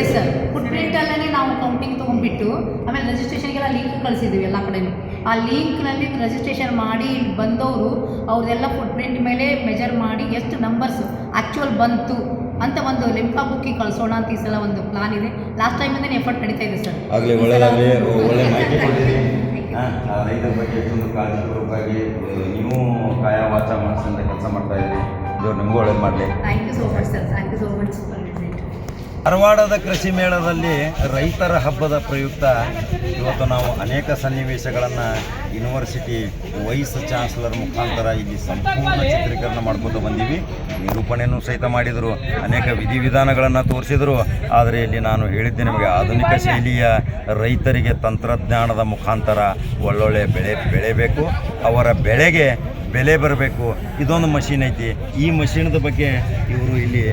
ಎಸ್ ಸರಿ ಫುಟ್ ಪ್ರಿಂಟ್ ಅಲ್ಲೇ ನಾವು ಕೌಂಟಿಂಗ್ ತಗೊಂಡ್ಬಿಟ್ಟು ಆಮೇಲೆ ರಿಜಿಸ್ಟ್ರೇಷನ್ಗೆಲ್ಲ ಲಿಂಕ್ ಕಳಿಸಿದ್ವಿ ಎಲ್ಲ ಕಡೆನೂ. ಆ ಲಿಂಕ್ನಲ್ಲಿ ರಿಜಿಸ್ಟ್ರೇಷನ್ ಮಾಡಿ ಬಂದವರು ಅವ್ರದೆಲ್ಲ ಫುಟ್ ಪ್ರಿಂಟ್ ಮೇಲೆ ಮೆಜರ್ ಮಾಡಿ ಎಷ್ಟು ನಂಬರ್ಸ್ ಆಕ್ಚುಯಲ್ ಬಂತು ಅಂತ ಒಂದು ಲಿಂಕಾ ಬುಕ್ಕಿಗೆ ಕಳಿಸೋಣ ಅಂತ ಈ ಸಲ ಒಂದು ಪ್ಲಾನ್ ಇದೆ. ಲಾಸ್ಟ್ ಟೈಮಿಂದ ಎಫರ್ಟ್ ನಡೀತಾ ಇದೆ ಸರ್. ಆಗಲಿ ಒಳ್ಳೆಯದಾಗಲಿ ಒಳ್ಳೆ *laughs* ಮಾಹಿತಿ ಕೊಟ್ಟಿದ್ದೀನಿ ಹಾಂ ರೈತರ ಬಗ್ಗೆ ಎಷ್ಟೊಂದು ಕಾಳಜಿಪೂರ್ವಕವಾಗಿ ನೀವು ಕಾಯ ವಾಚ ಮನಸ್ಸಿಂದ ಕೆಲಸ ಮಾಡ್ತಾ ಇದ್ದೀವಿ ದೇವ್ರು ನಿಮಗೂ ಒಳ್ಳೇದು ಮಾಡಲಿ. Thank you so much sir thank you so much ಧಾರವಾಡದ ಕೃಷಿ ಮೇಳದಲ್ಲಿ ರೈತರ ಹಬ್ಬದ ಪ್ರಯುಕ್ತ ಇವತ್ತು ನಾವು ಅನೇಕ ಸನ್ನಿವೇಶಗಳನ್ನು ಯೂನಿವರ್ಸಿಟಿ ವೈಸ್ ಚಾನ್ಸಲರ್ ಮುಖಾಂತರ ಇಲ್ಲಿ ಸಂಪೂರ್ಣ ಚಿತ್ರೀಕರಣ ಮಾಡ್ಕೊಂಡು ಬಂದೀವಿ. ನಿರೂಪಣೆಯನ್ನು ಸಹಿತ ಮಾಡಿದರು, ಅನೇಕ ವಿಧಿವಿಧಾನಗಳನ್ನು ತೋರಿಸಿದರು. ಆದರೆ ಇಲ್ಲಿ ನಾನು ಹೇಳಿದ್ದೆ ನಿಮಗೆ ಆಧುನಿಕ ಶೈಲಿಯ ರೈತರಿಗೆ ತಂತ್ರಜ್ಞಾನದ ಮುಖಾಂತರ ಒಳ್ಳೊಳ್ಳೆ ಬೆಳೆ ಬೆಳೆಯಬೇಕು ಅವರ ಬೆಳೆಗೆ ಬೆಲೆ ಬರಬೇಕು. ಇದೊಂದು ಮಷೀನ್ ಐತಿ. ಈ ಮಷೀನ್ದ ಬಗ್ಗೆ ಇವರು ಇಲ್ಲಿ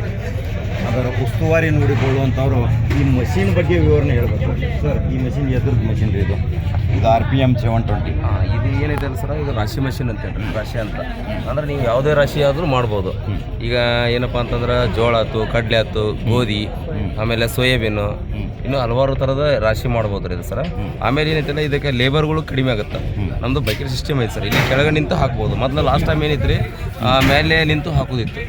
ಅದರ ಉಸ್ತುವಾರಿ ನೋಡಿಕೊಳ್ಳುವಂಥವ್ರು ಈ ಮಷೀನ್ ಬಗ್ಗೆ ವಿವರಣೆ ಹೇಳಬೇಕು. ಸರ್ ಈ ಮಷೀನ್ ಎದ್ರದ್ದು ಮಷೀನ್ ರೀ ಇದು. ಇದು R P M seven twenty ಇದು ಏನಿದೆ ಸರ್ ಇದು ರಾಶಿ ಮಷೀನ್ ಅಂತ ಹೇಳಿ ರಾಶಿ ಅಂತ. ಅಂದ್ರೆ ನೀವು ಯಾವುದೇ ರಾಶಿ ಆದರೂ ಮಾಡ್ಬೋದು. ಈಗ ಏನಪ್ಪ ಅಂತಂದ್ರೆ ಜೋಳ ಆಯ್ತು ಕಡಲೆ ಆಯ್ತು ಗೋಧಿ ಆಮೇಲೆ ಸೋಯಾಬೀನು. ಇನ್ನು ಹಲವಾರು ಥರದ ರಾಶಿ ಮಾಡ್ಬೋದು ರೀ ಇದು ಸರ್ ಆಮೇಲೆ ಏನೈತಲ್ಲ ಇದಕ್ಕೆ ಲೇಬರ್ಗಳು ಕಡಿಮೆ ಆಗುತ್ತೆ. ನಮ್ಮದು ಬೈಕರ್ ಸಿಸ್ಟಮ್ ಐತೆ ಸರ್ ಇಲ್ಲಿ ಕೆಳಗೆ ನಿಂತು ಹಾಕ್ಬೋದು. ಮೊದಲು ಲಾಸ್ಟ್ ಟೈಮ್ ಏನಿತ್ತು ರೀ ಮೇಲೆ ನಿಂತು ಹಾಕೋದಿತ್ತು.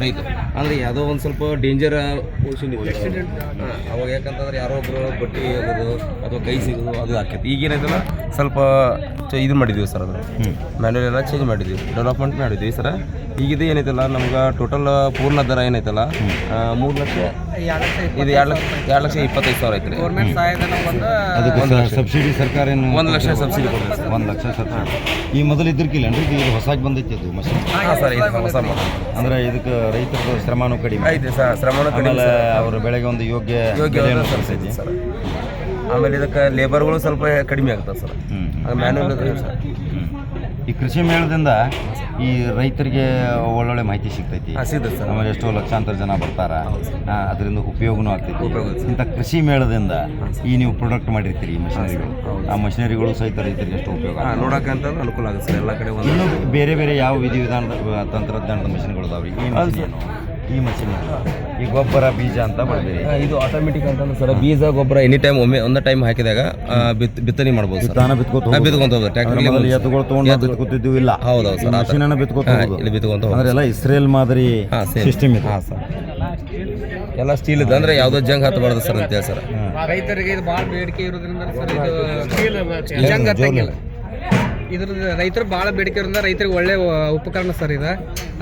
ರೈತ ಅಂದ್ರೆ ಯಾವುದೋ ಒಂದು ಸ್ವಲ್ಪ ಡೇಂಜರ್ ಇದೆ ಅವಾಗ ಯಾಕಂತಂದ್ರೆ ಯಾರೋ ಒಬ್ಬರು ಬಟ್ಟಿ ಹೋಗೋದು ಅಥವಾ ಕೈ ಸಿಗೋದು ಅದು ಆಕೈತಿ. ಈಗ ಏನೈತಲ್ಲ ಸ್ವಲ್ಪ ಚ- ಇದು ಮಾಡಿದ್ವಿ ಸರ್ ಅದು. ಮ್ಯಾನ್ಯಲ್ ಎಲ್ಲ ಚೇಂಜ್ ಮಾಡಿದ್ವಿ. ಡೆವಲಪ್ಮೆಂಟ್ ಮಾಡಿದ್ವಿ ಸರ್. ಈಗ ಇದು ಏನೈತಲ್ಲ ನಮ್ಗೆ ಟೋಟಲ್ ಪೂರ್ಣ ದರ ಏನೈತಲ್ಲ ಮೂರು ಲಕ್ಷ ಇದು ಎರಡು ಲಕ್ಷ ಎರಡು ಲಕ್ಷ ಇಪ್ಪತ್ತೈದು ಸಾವಿರ ಐತ್ರಿ. ಗೌರ್ಮೆಂಟ್ ಸಹಾಯಧನ ಸಬ್ಸಿಡಿ ಸರ್ಕಾರ ಏನು ಒಂದು ಲಕ್ಷ ಸಬ್ಸಿಡಿ ಕೊಡ್ತದೆ ಸರ್. ಒಂದು ಲಕ್ಷ ಸಬ್ಸಿಡಿ ಈ ಮೊದಲು ಇದ್ರಕ್ಕಿಲ್ಲ ಅಂದ್ರೆ ಇದು ಹೊಸಾಗಿ ಬಂದೈತಿ ಅದು ಮಷೀನ್. ಹಾಂ ಸರ್ ಇದು ಹೊಸ ಅಂದ್ರೆ ಇದಕ್ಕೆ ರೈತರದ್ದು ಶ್ರಮನೂ ಕಡಿಮೆ. ಐತೆ ಸರ್ ಶ್ರಮಾನು ಕಡಿಮೆ ಆಮೇಲೆ ಸರ್. ಅವ್ರ ಬೆಳೆಗೆ ಒಂದು ಯೋಗ್ಯ ಯೋಗ್ಯ ಬೆಲೆಯನ್ನು ಸರ್. ಸಿಗ್ತೈತಿ ಸರ್ ಆಮೇಲೆ ಇದಕ್ಕೆ ಲೇಬರ್ಗಳು ಸ್ವಲ್ಪ ಕಡಿಮೆ ಆಗ್ತದೆ ಸರ್. ಹ್ಞೂ ಮ್ಯಾನ್ಯಲ್ ಸರ್. ಈ ಕೃಷಿ ಮೇಳದಿಂದ ಈ ರೈತರಿಗೆ ಒಳ್ಳೊಳ್ಳೆ ಮಾಹಿತಿ ಸಿಗ್ತೈತಿ. ಆಮೇಲೆ ಎಷ್ಟೋ ಲಕ್ಷಾಂತರ ಜನ ಬರ್ತಾರ. ಅದರಿಂದ ಉಪಯೋಗನೂ ಆಗ್ತೈತಿ. ಇಂಥ ಕೃಷಿ ಮೇಳದಿಂದ ಈ ನೀವು ಪ್ರೊಡಕ್ಟ್ ಮಾಡಿರ್ತೀರಿ ಈ ಮಷಿನರಿಗಳು ಆ ಮಷಿನರಿಗಳು ಸಹಿತ ರೈತರಿಗೆ ಎಷ್ಟು ಉಪಯೋಗ. ನೋಡೋಕ್ಕಂತ ಅನುಕೂಲ ಆಗುತ್ತೆ ಸರ್ ಎಲ್ಲ ಕಡೆ ಇನ್ನು ಬೇರೆ ಬೇರೆ ಯಾವ ವಿಧಿವಿಧಾನದ ವಿಧಾನದ ತಂತ್ರಜ್ಞಾನದ ಮಷಿನ್ಗಳು ಅದಾವೆ ಈ? ಈ ಮಷಿನ್ ಈ ಗೊಬ್ಬರ ಬೀಜ ಅಂತ ಮಾಡಿದ್ವಿ ಇದು ಆಟೋಮೆಟಿಕ್ ಅಂತಂದ್ರೆ ಸರ್ ಬೀಜ ಗೊಬ್ಬರ ಎನಿ ಟೈಮ್ ಒಮ್ಮೆ ಒಂದೇ ಟೈಮ್ ಹಾಕಿದಾಗ ಬಿತ್ ಬಿತ್ತನೆ ಮಾಡ್ಬೋದು ಸರ್. ತಾನ ಬಿತ್ಕೋತ ಬಿತ್ಕೊಂತ ಹೋಗೋದು. ಟ್ರ್ಯಾಕ್ಟರ್ ಎತ್ತುಗಳು ತೊಗೊಂಡು ಬಿತ್ಕೋತಿದ್ವು ಇಲ್ಲ. ಹೌದು ಸರ್, ಮಷಿನ್ ಅನ್ನ ಬಿತ್ಕೋತ. ಇಲ್ಲಿ ಬಿತ್ಕೊಂತ ಅಂದ್ರೆ ಎಲ್ಲ ಇಸ್ರೇಲ್ ಮಾದರಿ ಸಿಸ್ಟಮ್ ಇದೆ. ಹಾಂ ಸರ್. ಎಲ್ಲ ಸ್ಟೀಲ್ ಇದೆ ಅಂದ್ರೆ ಯಾವುದೋ ಜಂಗ್ ಹತ್ತಬಾರ್ದು ಸರ್ ಅಂತೇಳಿ ಸರ್. ರೈತರಿಗೆ ಇದು ಭಾಳ ಬೇಡಿಕೆ ಇರೋದ್ರಿಂದ ಸರ್ ಇದು ಸ್ಟೀಲ್ ಜಂಗ್ ಹತ್ತಂಗಿಲ್ಲ. ಇದ್ರದ್ದು ರೈತರು ಭಾಳ ಬೇಡಿಕೆ ಇರೋದ್ರಿಂದ ರೈತರಿಗೆ ಒಳ್ಳೆ ಉಪಕರಣ ಸರ್ ಇದು.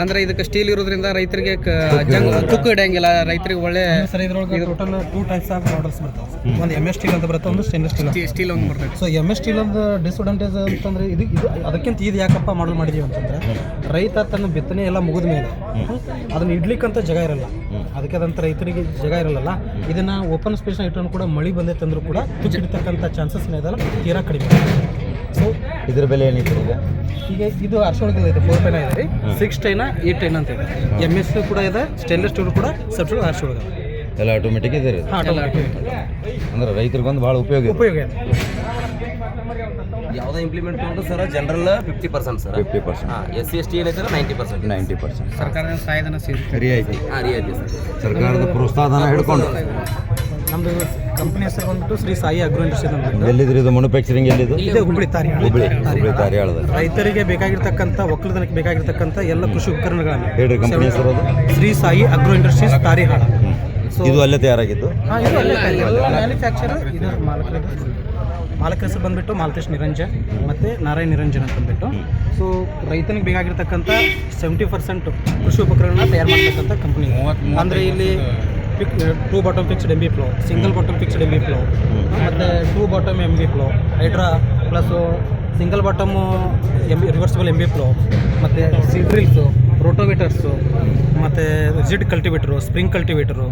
ಅಂದ್ರೆ ಇದಕ್ಕೆ ಸ್ಟೀಲ್ ಇರೋದ್ರಿಂದ ರೈತರಿಗೆ ಕ- ಜಂಗ್ ತುಕ್ಕು ಹಿಡಿಯಂಗಿಲ್ಲ ರೈತರಿಗೆ ಒಳ್ಳೆ ಸರ್ ಇದ್ರೊಳಗೆ total two types of models ಬರ್ತಾವೆ ಒಂದು ಎಂ ಎಸ್ ಸ್ಟೀಲ್ ಅಂತ ಬರುತ್ತೆ ಒಂದು ಸ್ಟೇನ್ಲೆಸ್ ಸ್ಟೀಲ್ ಸ್ಟೀಲ್ ಒಂದು ಬರ್ತೈತೆ. ಸೊ ಎಂ ಎಸ್ ಸ್ಟೀಲ್ ಒಂದು ಡಿಸ್ಅಡ್ವಾಂಟೇಜ್ ಅಂತಂದ್ರೆ ಇದು ಇದು ಅದಕ್ಕಿಂತ ಇದು ಯಾಕಪ್ಪ ಮಾಡಲ್ ಮಾಡಿದೀವಿ ಅಂತಂದ್ರೆ ರೈತ ತನ್ನ ಬಿತ್ತನೆ ಎಲ್ಲ ಮುಗಿದ ಮೇಲೆ ಅದನ್ನ ಇಡ್ಲಿಕ್ಕಂತ ಜಾಗ ಇರಲ್ಲ. ಅದಕ್ಕೆ ಅದಂತ ರೈತರಿಗೆ ಜಾಗ ಇರಲ್ಲ ಇದನ್ನ ಓಪನ್ ಸ್ಪೇಸ್ ಇಟ್ಟನು ಕೂಡ ಮಳಿ ಬಂದೈತೆ ಅಂದ್ರೂ ಕೂಡ ತುಚ್ಚು ಹಿಡಿತಕ್ಕಂಥ ಚಾನ್ಸಸ್ ಇದೆಲ್ಲ ತೀರಾ ಕಡಿಮೆ. ಇದ್ರ ಬೆಲೆ ಏನಿತ್ತು ಈಗ? ಈಗ ಇದು ಅರ್ಶೊಳಗೆಲ್ಲ ಇದೆ ಫೋರ್ ಪೈನ ಇದೆ ರೀ ಸಿಕ್ಸ್ ಟೈನ ಏಟ್ ಟೈನ್ ಅಂತ ಇದೆ. ಎಂ ಎಸ್ ಕೂಡ ಇದೆ ಸ್ಟೇನ್ಲೆಸ್ ಸ್ಟೀಲ್ ಕೂಡ ಸಬ್ಸಿಡಿ ಅರ್ಶೋಳಗಲ್ಲ ಎಲ್ಲ ಆಟೋಮೆಟಿಕ್ ಇದೆ ರೀ ಅಂದ್ರೆ ರೈತರಿಗೊಂದು ಭಾಳ ಉಪಯೋಗ ಇದೆ. ಉಪಯೋಗ ಇದೆ. ಯಾವುದೇ ಇಂಪ್ಲಿಮೆಂಟ್ ಮಾಡಿದ್ರು sir general fifty percent sir fifty percent ಹಾಂ ಎಸ್ ಸಿ ಎಸ್ ಟಿ ಏನೈತೆ ನೈಂಟಿ ಪರ್ಸೆಂಟ್ ನೈಂಟಿ ಪರ್ಸೆಂಟ್ ಸರ್ಕಾರದ ಸಹಾಯಧನ ಸಿಗುತ್ತೆ ರಿಯಾಯಿತಿ ಹಾಂ ರಿಯಾಯಿತಿ ಸರ್. ಸರ್ಕಾರದ ಪ್ರೋತ್ಸಾಹನ ಹಿಡ್ಕೊಂಡು. ನಮ್ಮದು ಕಂಪನಿ ಹೆಸರು ಬಂದ್ಬಿಟ್ಟು ಶ್ರೀ ಸಾಯಿ ಅಗ್ರೋ ಇಂಡಸ್ಟ್ರೀಸ್ ಅಂತ ಎಲ್ಲಿದ್ರಿ ಇದು ಮ್ಯಾನುಫ್ಯಾಕ್ಚರಿಂಗ್ ಎಲ್ಲಿದು? ಇದೆ ಹುಬ್ಳಿ ತಾರಿ ಹುಬ್ಳಿ ಹುಬ್ಳಿ ಧಾರವಾಡದ ರೈತರಿಗೆ ಬೇಕಾಗಿರ್ತಕ್ಕಂಥ ಒಕ್ಕಲತನಕ್ಕೆ ಬೇಕಾಗಿರ್ತಕ್ಕಂಥ ಎಲ್ಲ ಕೃಷಿ ಉಪಕರಣಗಳನ್ನು. ಹೇಳ್ರಿ ಕಂಪನಿ ಹೆಸರು ಅದು. Shri Sai Agro Industries Tarihal so ಇದು ಅಲ್ಲೇ ತಯಾರಾಗಿದ್ದು? ಹಾಂ ಇದು ಅಲ್ಲೇ ಮ್ಯಾನುಫ್ಯಾಕ್ಚರ್ ಇದು ಮಾಲಕರ ಮಾಲಕರ ಹೆಸರು ಬಂದ್ಬಿಟ್ಟು ಮಾಲತೇಶ್ ನಿರಂಜನ್ ಮತ್ತು ನಾರಾಯಣ್ ನಿರಂಜನ್ ಅಂತ ಬಂದ್ಬಿಟ್ಟು. ಸೊ ರೈತನಿಗೆ ಬೇಕಾಗಿರ್ತಕ್ಕಂಥ ಸೆವೆಂಟಿ ಪರ್ಸೆಂಟ್ ಕೃಷಿ ಉಪಕರಣ ತಯಾರು ಮಾಡ್ತಕ್ಕಂಥ ಕಂಪ್ನಿ ಅಂದರೆ ಇಲ್ಲಿ ಪಿಕ್ two bottom fixed M B plough single bottom fixed M B plough ಮತ್ತು two bottom M B plough hydra plus single bottom M B reversible M B plough ಮತ್ತು ಸಿಡ್ರಿಲ್ಸು ರೋಟೋವೇಟರ್ಸು ಮತ್ತು ಜಿಡ್ ಕಲ್ಟಿವೇಟ್ರು ಸ್ಪ್ರಿಂಗ್ ಕಲ್ಟಿವೇಟ್ರು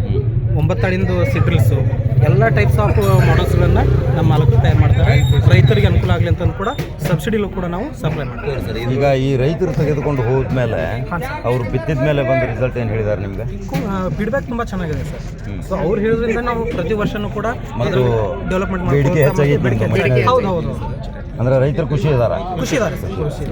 ಒಂಬತ್ತಾಳಿಂದು seed drills ಎಲ್ಲ types of ಮಾಡಲ್ಸ್ಗಳನ್ನು ನಮ್ಮ ಮಾಲಕರು ತಯಾರು ಮಾಡ್ತಾರೆ. ರೈತರಿಗೆ ಅನುಕೂಲ ಆಗಲಿ ಅಂತಂದು ಕೂಡ ಸಬ್ಸಿಡಿಲೂ ಕೂಡ ನಾವು ಸಪ್ಲೈ ಮಾಡ್ತೀವಿ. ಸರ್ ಈಗ ಈ ರೈತರು ತೆಗೆದುಕೊಂಡು ಹೋದ್ಮೇಲೆ ಅವ್ರು ಬಿತ್ತಿದ ಮೇಲೆ ಬಂದ ರಿಸಲ್ಟ್ ಏನು ಹೇಳಿದ್ದಾರೆ ನಿಮಗೆ? ಫೀಡ್ಬ್ಯಾಕ್ ತುಂಬ ಚೆನ್ನಾಗಿದೆ ಸರ್. ಸೊ ಅವ್ರು ಹೇಳೋದ್ರಿಂದ ನಾವು ಪ್ರತಿ ವರ್ಷನೂ ಕೂಡ ಮತ್ತು ಡೆವಲಪ್ಮೆಂಟ್ ಬೇಡಿಕೆ ಹೆಚ್ಚಾಗಿದೆ ಬೇಡಿಕೆ ಹೌದು ಹೌದು ಅಂದ್ರೆ ರೈತರು ಖುಷಿ ಇದ್ದಾರೆ ಖುಷಿ ಇದ್ದಾರೆ ಸರ್. ಖುಷಿ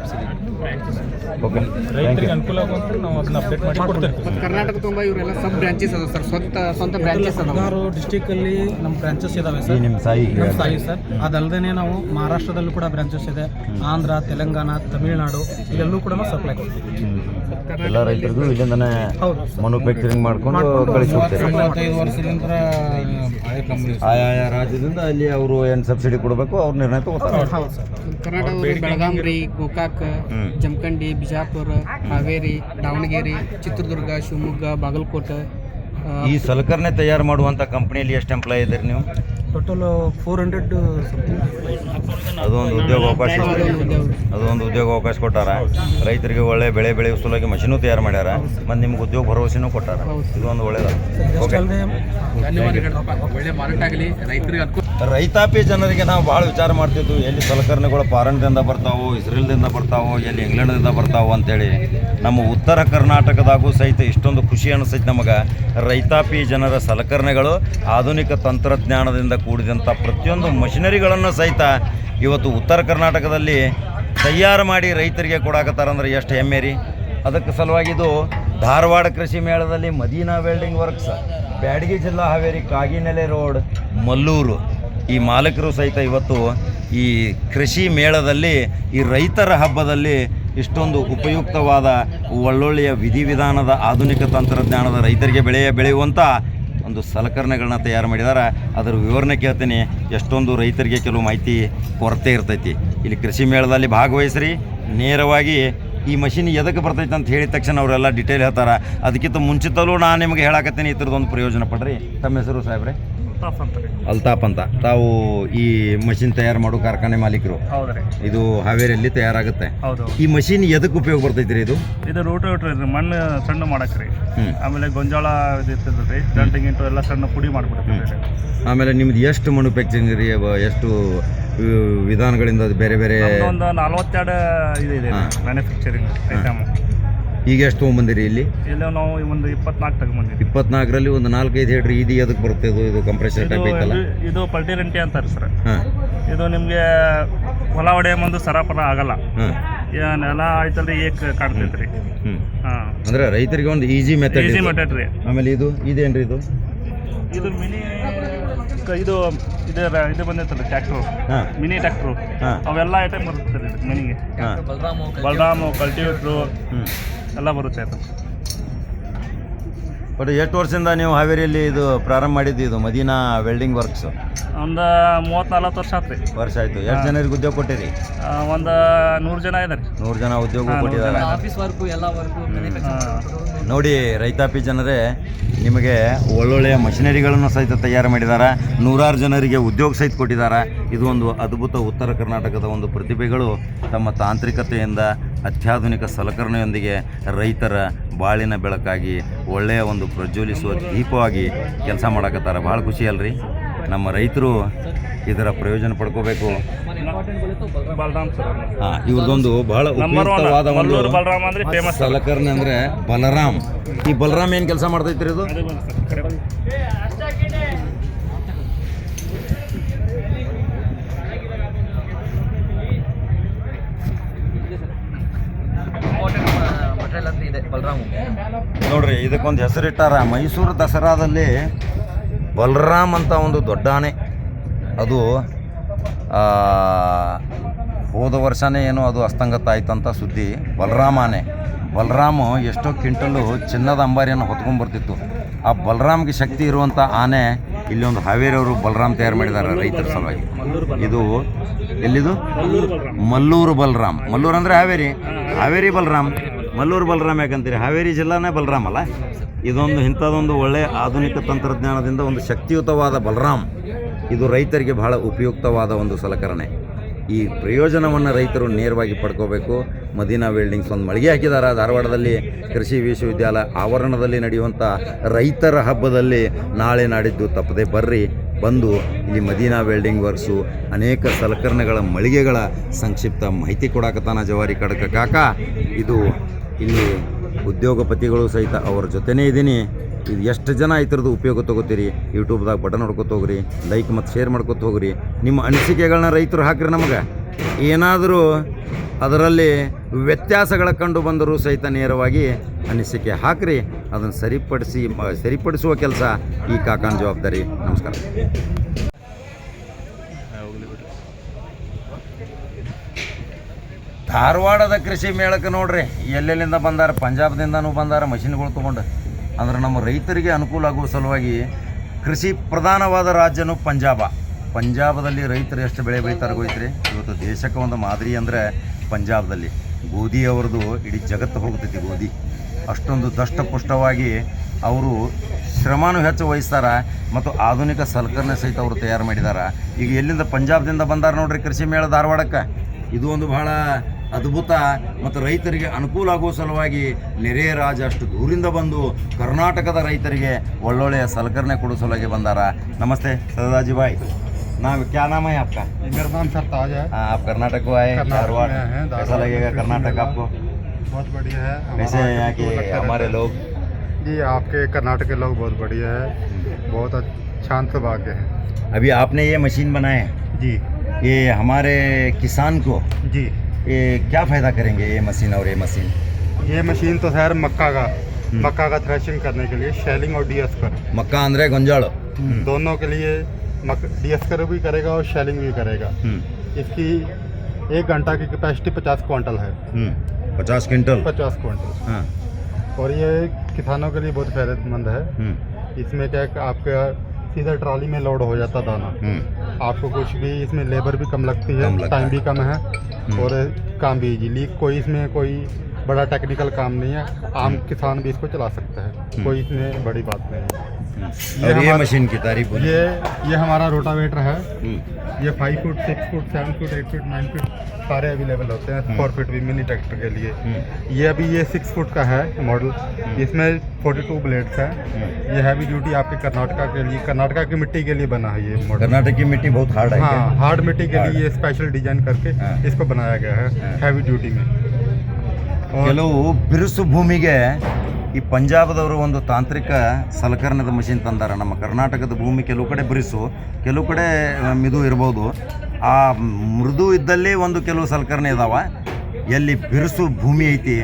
ರೈತರಿಗೆ ಅನುಕೂಲ ಆಗುವಂತ ನಾವು ಅದನ್ನ ಅಪ್ಡೇಟ್ ಮಾಡಿ ಕೊಡ್ತೇವೆ. ಕರ್ನಾಟಕ ತುಂಬ ಇವರೆಲ್ಲ ಸಬ್ ಬ್ರಾಂಚಸ್ ಅದ ಸರ್ ಸ್ವಂತ ಸ್ವಂತ ಬ್ರಾಂಚಸ್ ಅದಾವ. ಹದಿನಾರು ಡಿಸ್ಟಿಕಲ್ಲಿ ನಮ್ಮ ಬ್ರಾಂಚಸ್ ಇದಾವೆ ಸರ್ ನಿಮ್ಮ ಸಾಯಿ ಸಾಯಿ ಸರ್ ಅದಲ್ಲದೆ ನಾವು ಮಹಾರಾಷ್ಟ್ರದಲ್ಲೂ ಕೂಡ ಬ್ರಾಂಚಸ್ ಇದೆ. ಆಂಧ್ರ ತೆಲಂಗಾಣ ತಮಿಳುನಾಡು ಇಲ್ಲೆಲ್ಲೂ ಕೂಡ ನಾವು ಸಪ್ಲೈ ಕೊಡ್ತೀವಿ. ಎಲ್ಲ ರೈತರಿಗೂ ಇಲ್ಲಿಂದನೇ ಮ್ಯಾನುಫ್ಯಾಕ್ಚರಿಂಗ್ ಮಾಡ್ಕೊಂಡು ಕಳಿಸಿ ಹೋಗ್ತಾರೆ ಐದು ವರ್ಷದಿಂದ ಹಳೆ ಕಂಪ್ನಿ ಆಯಾ ರಾಜ್ಯದಿಂದ ಅಲ್ಲಿ ಅವರು ಏನು ಸಬ್ಸಿಡಿ ಕೊಡಬೇಕು ಅವ್ರ ನಿರ್ಣಯ ತಗೋತಾರೆ. ಹೌದು ಸರ್. ರೀ ಗೋಕಾಕ್. ಜಮಖಂಡಿ ಬಿಜಾಪುರ ಹಾವೇರಿ ದಾವಣಗೆರೆ ಚಿತ್ರದುರ್ಗ ಶಿವಮೊಗ್ಗ ಬಾಗಲಕೋಟೆ ಈ ಸಲಕರಣೆ ತಯಾರು ಮಾಡುವಂಥ ಕಂಪ್ನಿಯಲ್ಲಿ ಎಷ್ಟು ಎಂಪ್ಲಾಯ್ ಇದ್ದೀರಿ ನೀವು? ಟೋಟಲ್ ಫೋರ್ ಹಂಡ್ರೆಡ್ ಅದೊಂದು ಉದ್ಯೋಗ ಅವಕಾಶ ಅದೊಂದು ಉದ್ಯೋಗ ಅವಕಾಶ ಕೊಟ್ಟಾರ. ರೈತರಿಗೆ ಒಳ್ಳೆ ಬೆಳೆ ಬೆಳೆ ಸಲುವಾಗಿ ಮಷೀನು ತಯಾರು ಮಾಡ್ಯಾರ. ಮತ್ತು ನಿಮ್ಗೆ ಉದ್ಯೋಗ ಭರವಸೆನೂ ಕೊಟ್ಟಾರ. ಇದೊಂದು ಒಂದು ಒಳ್ಳೇದ ಓಕೆ ಒಳ್ಳೆ ಮಾರಾಟ ಆಗಲಿ. ರೈತರಿಗೆ ಅನುಕೂಲ ರೈತಾಪಿ ಜನರಿಗೆ ನಾವು ಭಾಳ ವಿಚಾರ ಮಾಡ್ತಿದ್ವು, ಎಲ್ಲಿ ಸಲಕರಣೆಗಳು ಫಾರಿನ್ದಿಂದ ಬರ್ತಾವೋ, ಇಸ್ರೇಲ್ದಿಂದ ಬರ್ತಾವೋ, ಎಲ್ಲಿ ಇಂಗ್ಲೆಂಡ್ದಿಂದ ಬರ್ತಾವೋ ಅಂತೇಳಿ. ನಮ್ಮ ಉತ್ತರ ಕರ್ನಾಟಕದಾಗೂ ಸಹಿತ ಇಷ್ಟೊಂದು ಖುಷಿ ಅನಿಸೈತೆ ನಮಗೆ. ರೈತಾಪಿ ಜನರ ಸಲಕರಣೆಗಳು ಆಧುನಿಕ ತಂತ್ರಜ್ಞಾನದಿಂದ ಕೂಡಿದಂಥ ಪ್ರತಿಯೊಂದು ಮಷಿನರಿಗಳನ್ನು ಸಹಿತ ಇವತ್ತು ಉತ್ತರ ಕರ್ನಾಟಕದಲ್ಲಿ ತಯಾರು ಮಾಡಿ ರೈತರಿಗೆ ಕೊಡಾಕತ್ತಾರಂದ್ರೆ ಎಷ್ಟು ಹೆಮ್ಮೆ ರೀ. ಅದಕ್ಕೆ ಸಲುವಾಗಿ ಇದು ಧಾರವಾಡ ಕೃಷಿ ಮೇಳದಲ್ಲಿ ಮದೀನಾ ವೆಲ್ಡಿಂಗ್ ವರ್ಕ್ಸ್, ಬ್ಯಾಡಗಿ ಜಿಲ್ಲಾ ಹಾವೇರಿ, ಕಾಗಿನೆಲೆ ರೋಡ್, ಮಲ್ಲೂರು ಈ ಮಾಲಕರು ಸಹಿತ ಇವತ್ತು ಈ ಕೃಷಿ ಮೇಳದಲ್ಲಿ, ಈ ರೈತರ ಹಬ್ಬದಲ್ಲಿ ಇಷ್ಟೊಂದು ಉಪಯುಕ್ತವಾದ ಒಳ್ಳೊಳ್ಳೆಯ ವಿಧಿವಿಧಾನದ ಆಧುನಿಕ ತಂತ್ರಜ್ಞಾನದ ರೈತರಿಗೆ ಬೆಳೆಯ ಬೆಳೆಯುವಂಥ ಒಂದು ಸಲಕರಣೆಗಳನ್ನ ತಯಾರು ಮಾಡಿದ್ದಾರೆ. ಅದರ ವಿವರಣೆ ಕೇಳ್ತೀನಿ. ಎಷ್ಟೊಂದು ರೈತರಿಗೆ ಕೆಲವು ಮಾಹಿತಿ ಕೊರತೆ ಇರ್ತೈತಿ. ಇಲ್ಲಿ ಕೃಷಿ ಮೇಳದಲ್ಲಿ ಭಾಗವಹಿಸ್ರಿ. ನೇರವಾಗಿ ಈ ಮಷಿನ್ ಎದಕ್ಕೆ ಬರ್ತೈತೆ ಅಂತ ಹೇಳಿದ ತಕ್ಷಣ ಅವರೆಲ್ಲ ಡಿಟೇಲ್ ಹೇಳ್ತಾರೆ. ಅದಕ್ಕಿಂತ ಮುಂಚಿತಲೂ ನಾನು ನಿಮಗೆ ಹೇಳಾಕತ್ತೀನಿ, ಈ ಥರದೊಂದು ಪ್ರಯೋಜನ ಪಡ್ರಿ. ತಮ್ಮ ಹೆಸರು ಸಾಹೇಬ್ರೆ? ಅಲ್ತಾಫ್ ಅಂತ ತಾವು ಈ ಮಷಿನ್ ತಯಾರು ಮಾಡೋ ಕಾರ್ಖಾನೆ ಮಾಲೀಕರು. ಹೌದ್ರಿ ಇದು ಹಾವೇರಿಯಲ್ಲಿ ತಯಾರಾಗುತ್ತೆ. ಹೌದು ಈ ಮಷಿನ್ ಎದಕ್ಕೆ ಉಪಯೋಗ ಬರ್ತೈತ್ರಿ ಇದು? ಇದು ರೂಟ್ ರೀ ಮಣ್ಣು ಸಣ್ಣ ಮಾಡಕ್ರಿ ಹ್ಮ್. ಆಮೇಲೆ ಗೊಂಜಾಳ ಇದು ರೀ. ಗಿಂಟು ಎಲ್ಲ ಸಣ್ಣ ಪುಡಿ ಮಾಡ್ಬಿಡ್ತೀವಿ ಆಮೇಲೆ ನಿಮ್ದು ಎಷ್ಟು ಮ್ಯಾನುಫ್ಯಾಕ್ಚರಿಂಗ್ ರೀ ಅವ- ಎಷ್ಟು ವಿಧಾನಗಳಿಂದ ಅದು ಬೇರೆ ಬೇರೆ? ಒಂದು ನಲ್ವತ್ತೆರಡು ಇದು ಇದೆ. ಮ್ಯಾನುಫ್ಯಾಕ್ಚರಿಂಗ್ ಐಟಮ್ ಈಗ ಎಷ್ಟು ತೊಗೊಂಬಂದಿರಿ ಇಲ್ಲಿ? ಇಲ್ಲಿ ನಾವು ಒಂದು ಇಪ್ಪತ್ನಾಲ್ಕು ತಗೊಂಬಂದಿದ್ವಿ ಇಪ್ಪತ್ನಾಲ್ಕರಲ್ಲಿ ಒಂದು ನಾಲ್ಕೈದು ಹೇಳ್ರಿ ಇದು ಅದಕ್ಕೆ ಬರುತ್ತೆ ಇದು? ಇದು ಕಂಪ್ರೆಸರ್ ಇದು ಟೈಪ್ ಐತಲ್ಲ? ಇದು- ಪಲ್ಟಿ ಪಲ್ಟಿರೆಂಟಿ ಅಂತಾರೆ ಸರ್. ಇದು ನಿಮಗೆ ಹೊಲ ಒಡೆಯ ಮುಂದೆ ಸರಪಲ ಆಗಲ್ಲ. ನೆಲ ಆಯ್ತಲ್ರಿ ಏಕ್ ಕಾಣ್ತೈತ್ರಿ. ಹ್ಮ್. ಹಾಂ. ಅಂದ್ರೆ ರೈತರಿಗೆ ಒಂದು ಈಜಿ ಮೆಥಡ್ ಈಸಿ ಮೆಥಡ್ ರೀ. ಆಮೇಲೆ ಇದು ಇದೇನ್ರಿ ಇದು? ಇದು ಮಿನಿ ಇದು ಇದು ಬಂದಿರ್ತಲ್ಲ ಇದು ಬಂದಿರ್ತದೆ ಟ್ಯಾಕ್ಟ್ರು ಹಾಂ. ಮಿನಿ ಟ್ಯಾಕ್ಟ್ರು ಹಾಂ. ಅವೆಲ್ಲ ಐಟಮ್ ಬರುತ್ತೆ ರೀ ಮಿನಿಗೆ. ಹಾಂ. ಬಲ್ರಾಮು ಕಲ್ಟಿವೇಟ್ರು ಹ್ಞೂ ಎಲ್ಲ ಬರುತ್ತೆ ಅದು. ಬಟ್ ಎಷ್ಟು ವರ್ಷದಿಂದ ನೀವು ಹಾವೇರಿಯಲ್ಲಿ ಇದು ಪ್ರಾರಂಭ ಮಾಡಿದ್ದು ಇದು ಮದೀನಾ ವೆಲ್ಡಿಂಗ್ ವರ್ಕ್ಸ್? ಒಂದು ಮೂವತ್ತು ನಲ್ವತ್ತು ವರ್ಷ ಆಯ್ತು ವರ್ಷ ಆಯಿತು. ಎಷ್ಟು ಜನರಿಗೆ ಉದ್ಯೋಗ ಕೊಟ್ಟಿರಿ? ಒಂದು ನೂರು ಜನ ಇದ್ದಾರೆ ನೂರು ಜನ ಉದ್ಯೋಗ ಕೊಟ್ಟಿದ್ದಾರೆ. ಆಫೀಸ್ ವರ್ಕು ಎಲ್ಲ ವರ್ಕು ನೋಡಿ ರೈತಾಪಿ ಜನರೇ ನಿಮಗೆ ಒಳ್ಳೊಳ್ಳೆಯ ಮಷಿನರಿಗಳನ್ನು ಸಹಿತ ತಯಾರು ಮಾಡಿದ್ದಾರೆ ನೂರಾರು ಜನರಿಗೆ ಉದ್ಯೋಗ ಸಹಿತ ಕೊಟ್ಟಿದ್ದಾರೆ ಇದು ಒಂದು ಅದ್ಭುತ ಉತ್ತರ ಕರ್ನಾಟಕದ ಒಂದು ಪ್ರತಿಭೆಗಳು. ತಮ್ಮ ತಾಂತ್ರಿಕತೆಯಿಂದ ಅತ್ಯಾಧುನಿಕ ಸಲಕರಣೆಯೊಂದಿಗೆ ರೈತರ ಬಾಳಿನ ಬೆಳಕಾಗಿ ಒಳ್ಳೆಯ ಒಂದು ಪ್ರಜ್ವಲಿಸುವ ದೀಪವಾಗಿ ಕೆಲಸ ಮಾಡಕತ್ತಾರೆ. ಭಾಳ ಖುಷಿ ಅಲ್ರಿ. ನಮ್ಮ ರೈತರು ಇದರ ಪ್ರಯೋಜನ ಪಡ್ಕೋಬೇಕು. ಹಾಂ ಇವ್ರದೊಂದು ಬಹಳ ಉಪಯುಕ್ತವಾದ ಒಂದು ಸಲಕರಣೆ ಅಂದರೆ ಬಲರಾಮ್. ಈ ಬಲರಾಮ್ ಏನು ಕೆಲಸ ಮಾಡ್ತೈತ್ರಿ ಇದು ಅದೇ ಬಂದು ಸರ್ ಕಡೆ ಬನ್ನಿ. ಮಟೀರಿಯಲ್ ಅಂತ ಇದೆ ಬಲರಾಮ್ ನೋಡ್ರಿ ಇದಕ್ಕೊಂದು ಹೆಸರಿಟ್ಟಾರ. ಮೈಸೂರು ದಸರಾದಲ್ಲಿ ಬಲರಾಮ್ ಅಂತ ಒಂದು ದೊಡ್ಡ ಆನೆ ಅದು ಹೋದ ವರ್ಷನೇ ಏನೋ ಅದು ಅಸ್ತಂಗತ ಆಯ್ತಂತ ಸುದ್ದಿ. ಬಲರಾಮ್ ಆನೆ ಬಲರಾಮ ಎಷ್ಟೋ ಕ್ವಿಂಟಲ್ಲು ಚಿನ್ನದ ಅಂಬಾರಿಯನ್ನು ಹೊತ್ಕೊಂಡ್ ಬರ್ತಿತ್ತು ಆ ಬಲರಾಮ್ಗೆ ಶಕ್ತಿ ಇರುವಂಥ ಆನೆ ಇಲ್ಲಿ ಒಂದು ಹಾವೇರಿಯವರು ಬಲರಾಮ್ ತಯಾರು ಮಾಡಿದ್ದಾರೆ ರೈತರ ಸಲುವಾಗಿ. ಇದು ಎಲ್ಲಿದು? ಮಲ್ಲೂರು ಬಲರಾಮ್. ಮಲ್ಲೂರು ಅಂದರೆ ಹಾವೇರಿ. ಹಾವೇರಿ ಬಲರಾಮ್. ಮಲ್ಲೂರು ಬಲರಾಮ್ ಯಾಕಂತೀರಿ? ಹಾವೇರಿ ಜಿಲ್ಲಾನೇ ಬಲರಾಮ್ ಅಲ್ಲ? ಇದೊಂದು ಇಂಥದ್ದೊಂದು ಒಳ್ಳೆಯ ಆಧುನಿಕ ತಂತ್ರಜ್ಞಾನದಿಂದ ಒಂದು ಶಕ್ತಿಯುತವಾದ ಬಲರಾಮ್. ಇದು ರೈತರಿಗೆ ಬಹಳ ಉಪಯುಕ್ತವಾದ ಒಂದು ಸಲಕರಣೆ. ಈ ಪ್ರಯೋಜನವನ್ನು ರೈತರು ನೇರವಾಗಿ ಪಡ್ಕೋಬೇಕು. ಮದೀನಾ ವೆಲ್ಡಿಂಗ್ಸ್ ಒಂದು ಮಳಿಗೆ ಹಾಕಿದ್ದಾರೆ ಧಾರವಾಡದಲ್ಲಿ ಕೃಷಿ ವಿಶ್ವವಿದ್ಯಾಲಯ ಆವರಣದಲ್ಲಿ ನಡೆಯುವಂಥ ರೈತರ ಹಬ್ಬದಲ್ಲಿ ನಾಳೆ ನಾಡಿದ್ದು ತಪ್ಪದೆ ಬರ್ರಿ. ಬಂದು ಇಲ್ಲಿ ಮದೀನಾ ವೆಲ್ಡಿಂಗ್ ವರ್ಕ್ಸು ಅನೇಕ ಸಲಕರಣೆಗಳ ಮಳಿಗೆಗಳ ಸಂಕ್ಷಿಪ್ತ ಮಾಹಿತಿ ಕೊಡಾಕತ್ತಾನ ಜವಾರಿ ಕಡಕ ಕಾಕ. ಇದು ಇಲ್ಲಿ ಉದ್ಯೋಗಪತಿಗಳು ಸಹಿತ ಅವರ ಜೊತೆನೇ ಇದ್ದೀನಿ. ಇದು ಎಷ್ಟು ಜನ ಇದ್ರದ್ದು ಉಪಯೋಗ ತೊಗೋತೀರಿ? ಯೂಟ್ಯೂಬ್ದಾಗ ಬಟನ್ ಹೊಡ್ಕೊತ ಹೋಗ್ರಿ, ಲೈಕ್ ಮತ್ತು ಶೇರ್ ಮಾಡ್ಕೊತ ಹೋಗ್ರಿ. ನಿಮ್ಮ ಅನಿಸಿಕೆಗಳನ್ನ ರೈತರು ಹಾಕ್ರಿ ನಮಗೆ. ಏನಾದರೂ ಅದರಲ್ಲಿ ವ್ಯತ್ಯಾಸಗಳ ಕಂಡು ಬಂದರೂ ಸಹಿತ ನೇರವಾಗಿ ಅನಿಸಿಕೆ ಹಾಕ್ರಿ. ಅದನ್ನು ಸರಿಪಡಿಸಿ ಸರಿಪಡಿಸುವ ಕೆಲಸ ಈ ಕಾಕನ ಜವಾಬ್ದಾರಿ. ನಮಸ್ಕಾರ. ಧಾರವಾಡದ ಕೃಷಿ ಮೇಳಕ್ಕೆ ನೋಡ್ರಿ, ಎಲ್ಲೆಲ್ಲಿಂದ ಬಂದಾರ? ಪಂಜಾಬ್ದಿಂದನೂ ಬಂದಾರ, ಮಷಿನ್ಗಳು ತೊಗೊಂಡು. ಅಂದ್ರೆ ನಮ್ಮ ರೈತರಿಗೆ ಅನುಕೂಲ ಆಗುವ ಸಲುವಾಗಿ ಕೃಷಿ ಪ್ರಧಾನವಾದ ರಾಜ್ಯನು ಪಂಜಾಬ. ಪಂಜಾಬದಲ್ಲಿ ರೈತರು ಎಷ್ಟು ಬೆಳೆ ಬೆಳೀತಾರೆ ಗೊತ್ತ್ರಿ ಇವತ್ತು ದೇಶಕ್ಕೆ ಒಂದು ಮಾದರಿ ಅಂದರೆ ಪಂಜಾಬ್ದಲ್ಲಿ. ಗೋಧಿ ಅವ್ರದ್ದು ಇಡೀ ಜಗತ್ತು ಹೋಗ್ತೈತಿ ಗೋಧಿ. ಅಷ್ಟೊಂದು ದಷ್ಟಪುಷ್ಟವಾಗಿ ಅವರು ಶ್ರಮನೂ ಹೆಚ್ಚು ವಹಿಸ್ತಾರೆ ಮತ್ತು ಆಧುನಿಕ ಸಲಕರಣೆ ಸಹಿತ ಅವರು ತಯಾರು ಮಾಡಿದಾರ. ಈಗ ಎಲ್ಲಿಂದ ಪಂಜಾಬ್ದಿಂದ ಬಂದಾರ ನೋಡ್ರಿ ಕೃಷಿ ಮೇಳ ಧಾರವಾಡಕ್ಕೆ? ಇದು ಒಂದು ಬಹಳ ಅದ್ಭುತ ಮತ್ತು ರೈತರಿಗೆ ಅನುಕೂಲ ಆಗುವ ಸಲುವಾಗಿ ನೆರೆಯ ರಾಜ ಅಷ್ಟು ದೂರಿಂದ ಬಂದು ಕರ್ನಾಟಕದ ರೈತರಿಗೆ ಒಳ್ಳೊಳ್ಳೆಯ ಸಲಕರಣೆ ಕೊಡೋ ಸಲುವಾಗಿ ಬಂದಾರ ನಮಸ್ತೆ ಸದಾಜಿ ಬಾಯ್ नाम क्या नाम है आपका मेरा नाम सरताज है हाँ, आप कर्नाटक को आए कर्नाटक धारवाड़ में हैं, कैसा धारवाड़ लगेगा में कर्नाटक मेला। आपको बहुत बढ़िया है कैसे हैं यहाँ के हमारे लोग जी आपके कर्नाटक के लोग बहुत बढ़िया है बहुत शांत स्वभाव के हैं अभी आपने ये मशीन बनाए हैं जी ये हमारे किसान को जी ये क्या फ़ायदा करेंगे ये मशीन और ये मशीन? ये मशीन तो खैर मक्का का मक्का का थ्रेशिंग करने के लिए शेलिंग और डीएस्कर मक्का अंदर गंजाड़ो दोनों के लिए मक डीएस्कर भी करेगा और शेलिंग भी करेगा। इसकी एक घंटा की कैपेसिटी पचास क्वांटल है। पचास क्विंटल? पचास क्वांटल। हाँ। और ये किसानों के लिए बहुत फ़ायदेमंद है। हम्म, इसमें क्या आपका सीधा ट्रॉली में लोड हो जाता दाना। हम्म, आपको कुछ भी इसमें लेबर भी कम लगती है टाइम भी कम है और काम भी इजीली कोई इसमें कोई बड़ा टेक्निकल काम नहीं है। आम किसान भी इसको चला सकता है। कोई इसमें बड़ी बात नहीं है। और ये हमारा- मशीन की तारीफ बोलिए ये ये हमारा रोटावेटर है हम्म, ये five foot six foot seven foot eight foot nine foot सारे अवेलेबल होते हैं फोर फुट भी मिनी ट्रैक्टर के लिए हम्म, ये अभी ये सिक्स फुट का है मॉडल इसमें 42 ब्लेड्स हैं ये हैवी ड्यूटी आपके कर्नाटका के लिए कर्नाटका की मिट्टी के लिए बना है ये मॉडल कर्नाटक की मिट्टी बहुत हार्ड है हाँ क्या? हार्ड मिट्टी के लिए ये स्पेशल डिजाइन करके हाँ। इसको बनाया गया है हाँ। हैवी ड्यूटी में और ಕೆಲವು ಬಿರುಸು ಭೂಮಿಗೆ ಈ ಪಂಜಾಬದವರು ಒಂದು ತಾಂತ್ರಿಕ ಸಲಕರಣೆದ ಮಷಿನ್ ತಂದಾರ ನಮ್ಮ ಕರ್ನಾಟಕದ ಭೂಮಿ ಕೆಲವು ಕಡೆ ಬಿರುಸು ಕೆಲವು ಕಡೆ ಆ, ಮಿದು ಇರ್ಬೋದು ಆ ಮೃದು ಇದ್ದಲ್ಲಿ ಒಂದು ಕೆಲವು ಸಲಕರಣೆ ಇದಾವ ಎಲ್ಲಿ ಬಿರುಸು ಭೂಮಿ ಐತಿ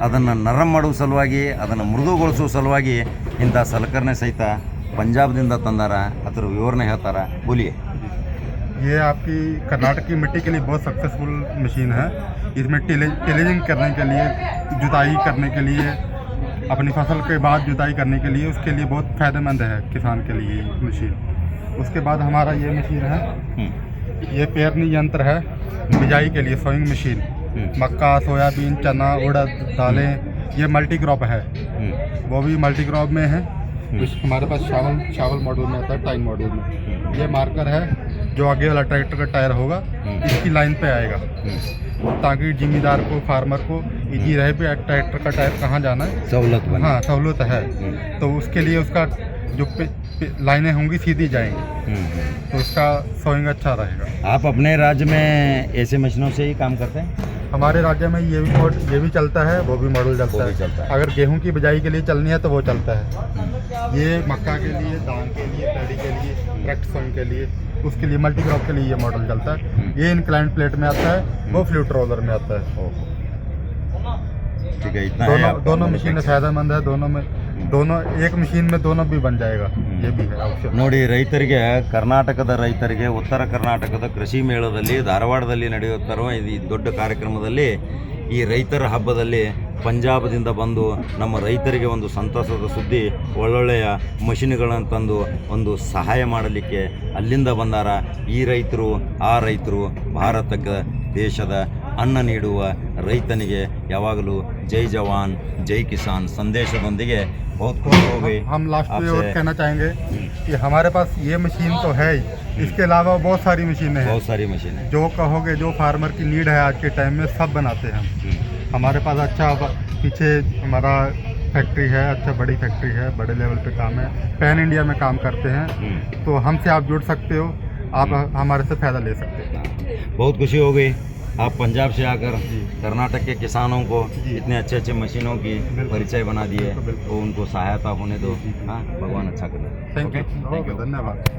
ಅದನ್ನು ನರಮ್ ಮಾಡುವ ಸಲುವಾಗಿ ಅದನ್ನು ಮೃದುಗೊಳಿಸುವ ಸಲುವಾಗಿ ಇಂಥ ಸಲಕರಣೆ ಸಹಿತ ಪಂಜಾಬದಿಂದ ತಂದಾರ ಅದರ ವಿವರಣೆ ಹೇಳ್ತಾರ ಬೋಲಿಯೇ ये आपकी कर्नाटक की मिट्टी के लिए बहुत सक्सेसफुल मशीन है इसमें टिले टिलेजिंग करने के लिए जुताई करने के लिए अपनी फ़सल के बाद जुताई करने के लिए उसके लिए बहुत फ़ायदेमंद है किसान के लिए मशीन। उसके बाद हमारा ये मशीन है। ये पेरनी यंत्र है बिजाई के लिए सोइंग मशीन मक्का सोयाबीन चना उड़द दालें ये मल्टी क्रॉप है वो भी मल्टी क्रॉप में है। हमारे पास चावल चावल मॉडल में आता है टाइम मॉडल में। ये मार्कर है जो आगे वाला ट्रैक्टर का टायर होगा इसकी लाइन पे आएगा। ताकि जिम्मेदार को फार्मर को इजी रहे पे ट्रैक्टर का टायर कहाँ जाना है। सहूलत हाँ सहूलत है। हम्म। तो उसके लिए उसका जो लाइनें होंगी सीधी जाएँगी। हम्म, हम्म। तो उसका सोइंग अच्छा रहेगा। आप अपने राज्य में ऐसे मशीनों से ही काम करते हैं? हमारे राज्य में ये भी ये भी चलता है वो भी मॉडल चलता, है। चलता है। अगर गेहूँ की बिजाई के लिए चलनी है तो वो चलता है। ये मक्का के लिए धान के लिए तड़ी के लिए ट्रैक्ट सोइंग के लिए उसके लिए मल्टी क्रॉप के लिए ये मॉडल चलता है ये इंक्लाइन प्लेट में आता है वो फ्लूट रोलर में आता है ठीक है इतना है दोनों आपका दोनों मशीनें manufacturing। फायदेमंद है दोनों में दोनों एक मशीन में दोनों भी बन जाएगा ये भी है ऑप्शन ನೋಡಿ ರೈತರಿಗೆ ಕರ್ನಾಟಕದ ರೈತರಿಗೆ ಉತ್ತರ ಕರ್ನಾಟಕದ ಕೃಷಿ ಮೇಳದಲ್ಲಿ ಧಾರವಾಡದಲ್ಲಿ ನಡೆಯುತ್ತಿರುವ ಈ ದೊಡ್ಡ ಕಾರ್ಯಕ್ರಮದಲ್ಲಿ ಈ ರೈತರ ಹಬ್ಬದಲ್ಲಿ ಪಂಜಾಬದಿಂದ ಬಂದು ನಮ್ಮ ರೈತರಿಗೆ ಒಂದು ಸಂತಸದ ಸುದ್ದಿ ಒಳ್ಳೊಳ್ಳೆಯ ಮಷಿನ್ಗಳನ್ನು ತಂದು ಒಂದು ಸಹಾಯ ಮಾಡಲಿಕ್ಕೆ ಅಲ್ಲಿಂದ ಬಂದಾರ ಈ ರೈತರು ಆ ರೈತರು ಭಾರತಕ್ಕೆ ದೇಶದ ಅನ್ನ ನೀಡುವ ರೈತನಿಗೆ ಯಾವಾಗಲೂ ಜೈ ಜವಾನ್ ಜೈ ಕಿಸಾನ್ ಸಂದೇಶದೊಂದಿಗೆ बहुत खुश हो गए हम लास्ट में और आपसे- कहना चाहेंगे कि हमारे पास ये मशीन तो है ही इसके अलावा बहुत सारी मशीनें हैं बहुत सारी मशीन है जो कहोगे जो फार्मर की नीड है आज के टाइम में सब बनाते हैं हम हमारे पास अच्छा पीछे हमारा फैक्ट्री है अच्छा बड़ी फैक्ट्री है बड़े लेवल पे काम है। पैन इंडिया में काम करते हैं। तो हमसे आप जुड़ सकते हो। आप हमारे से फ़ायदा ले सकते हो। बहुत खुशी हो गई। आप पंजाब से आकर कर्नाटक के किसानों को इतने अच्छे अच्छे मशीनों की परिचय बना दिए। तो उनको सहायता होने दो। हाँ भगवान अच्छा करे। थैंक यू धन्यवाद।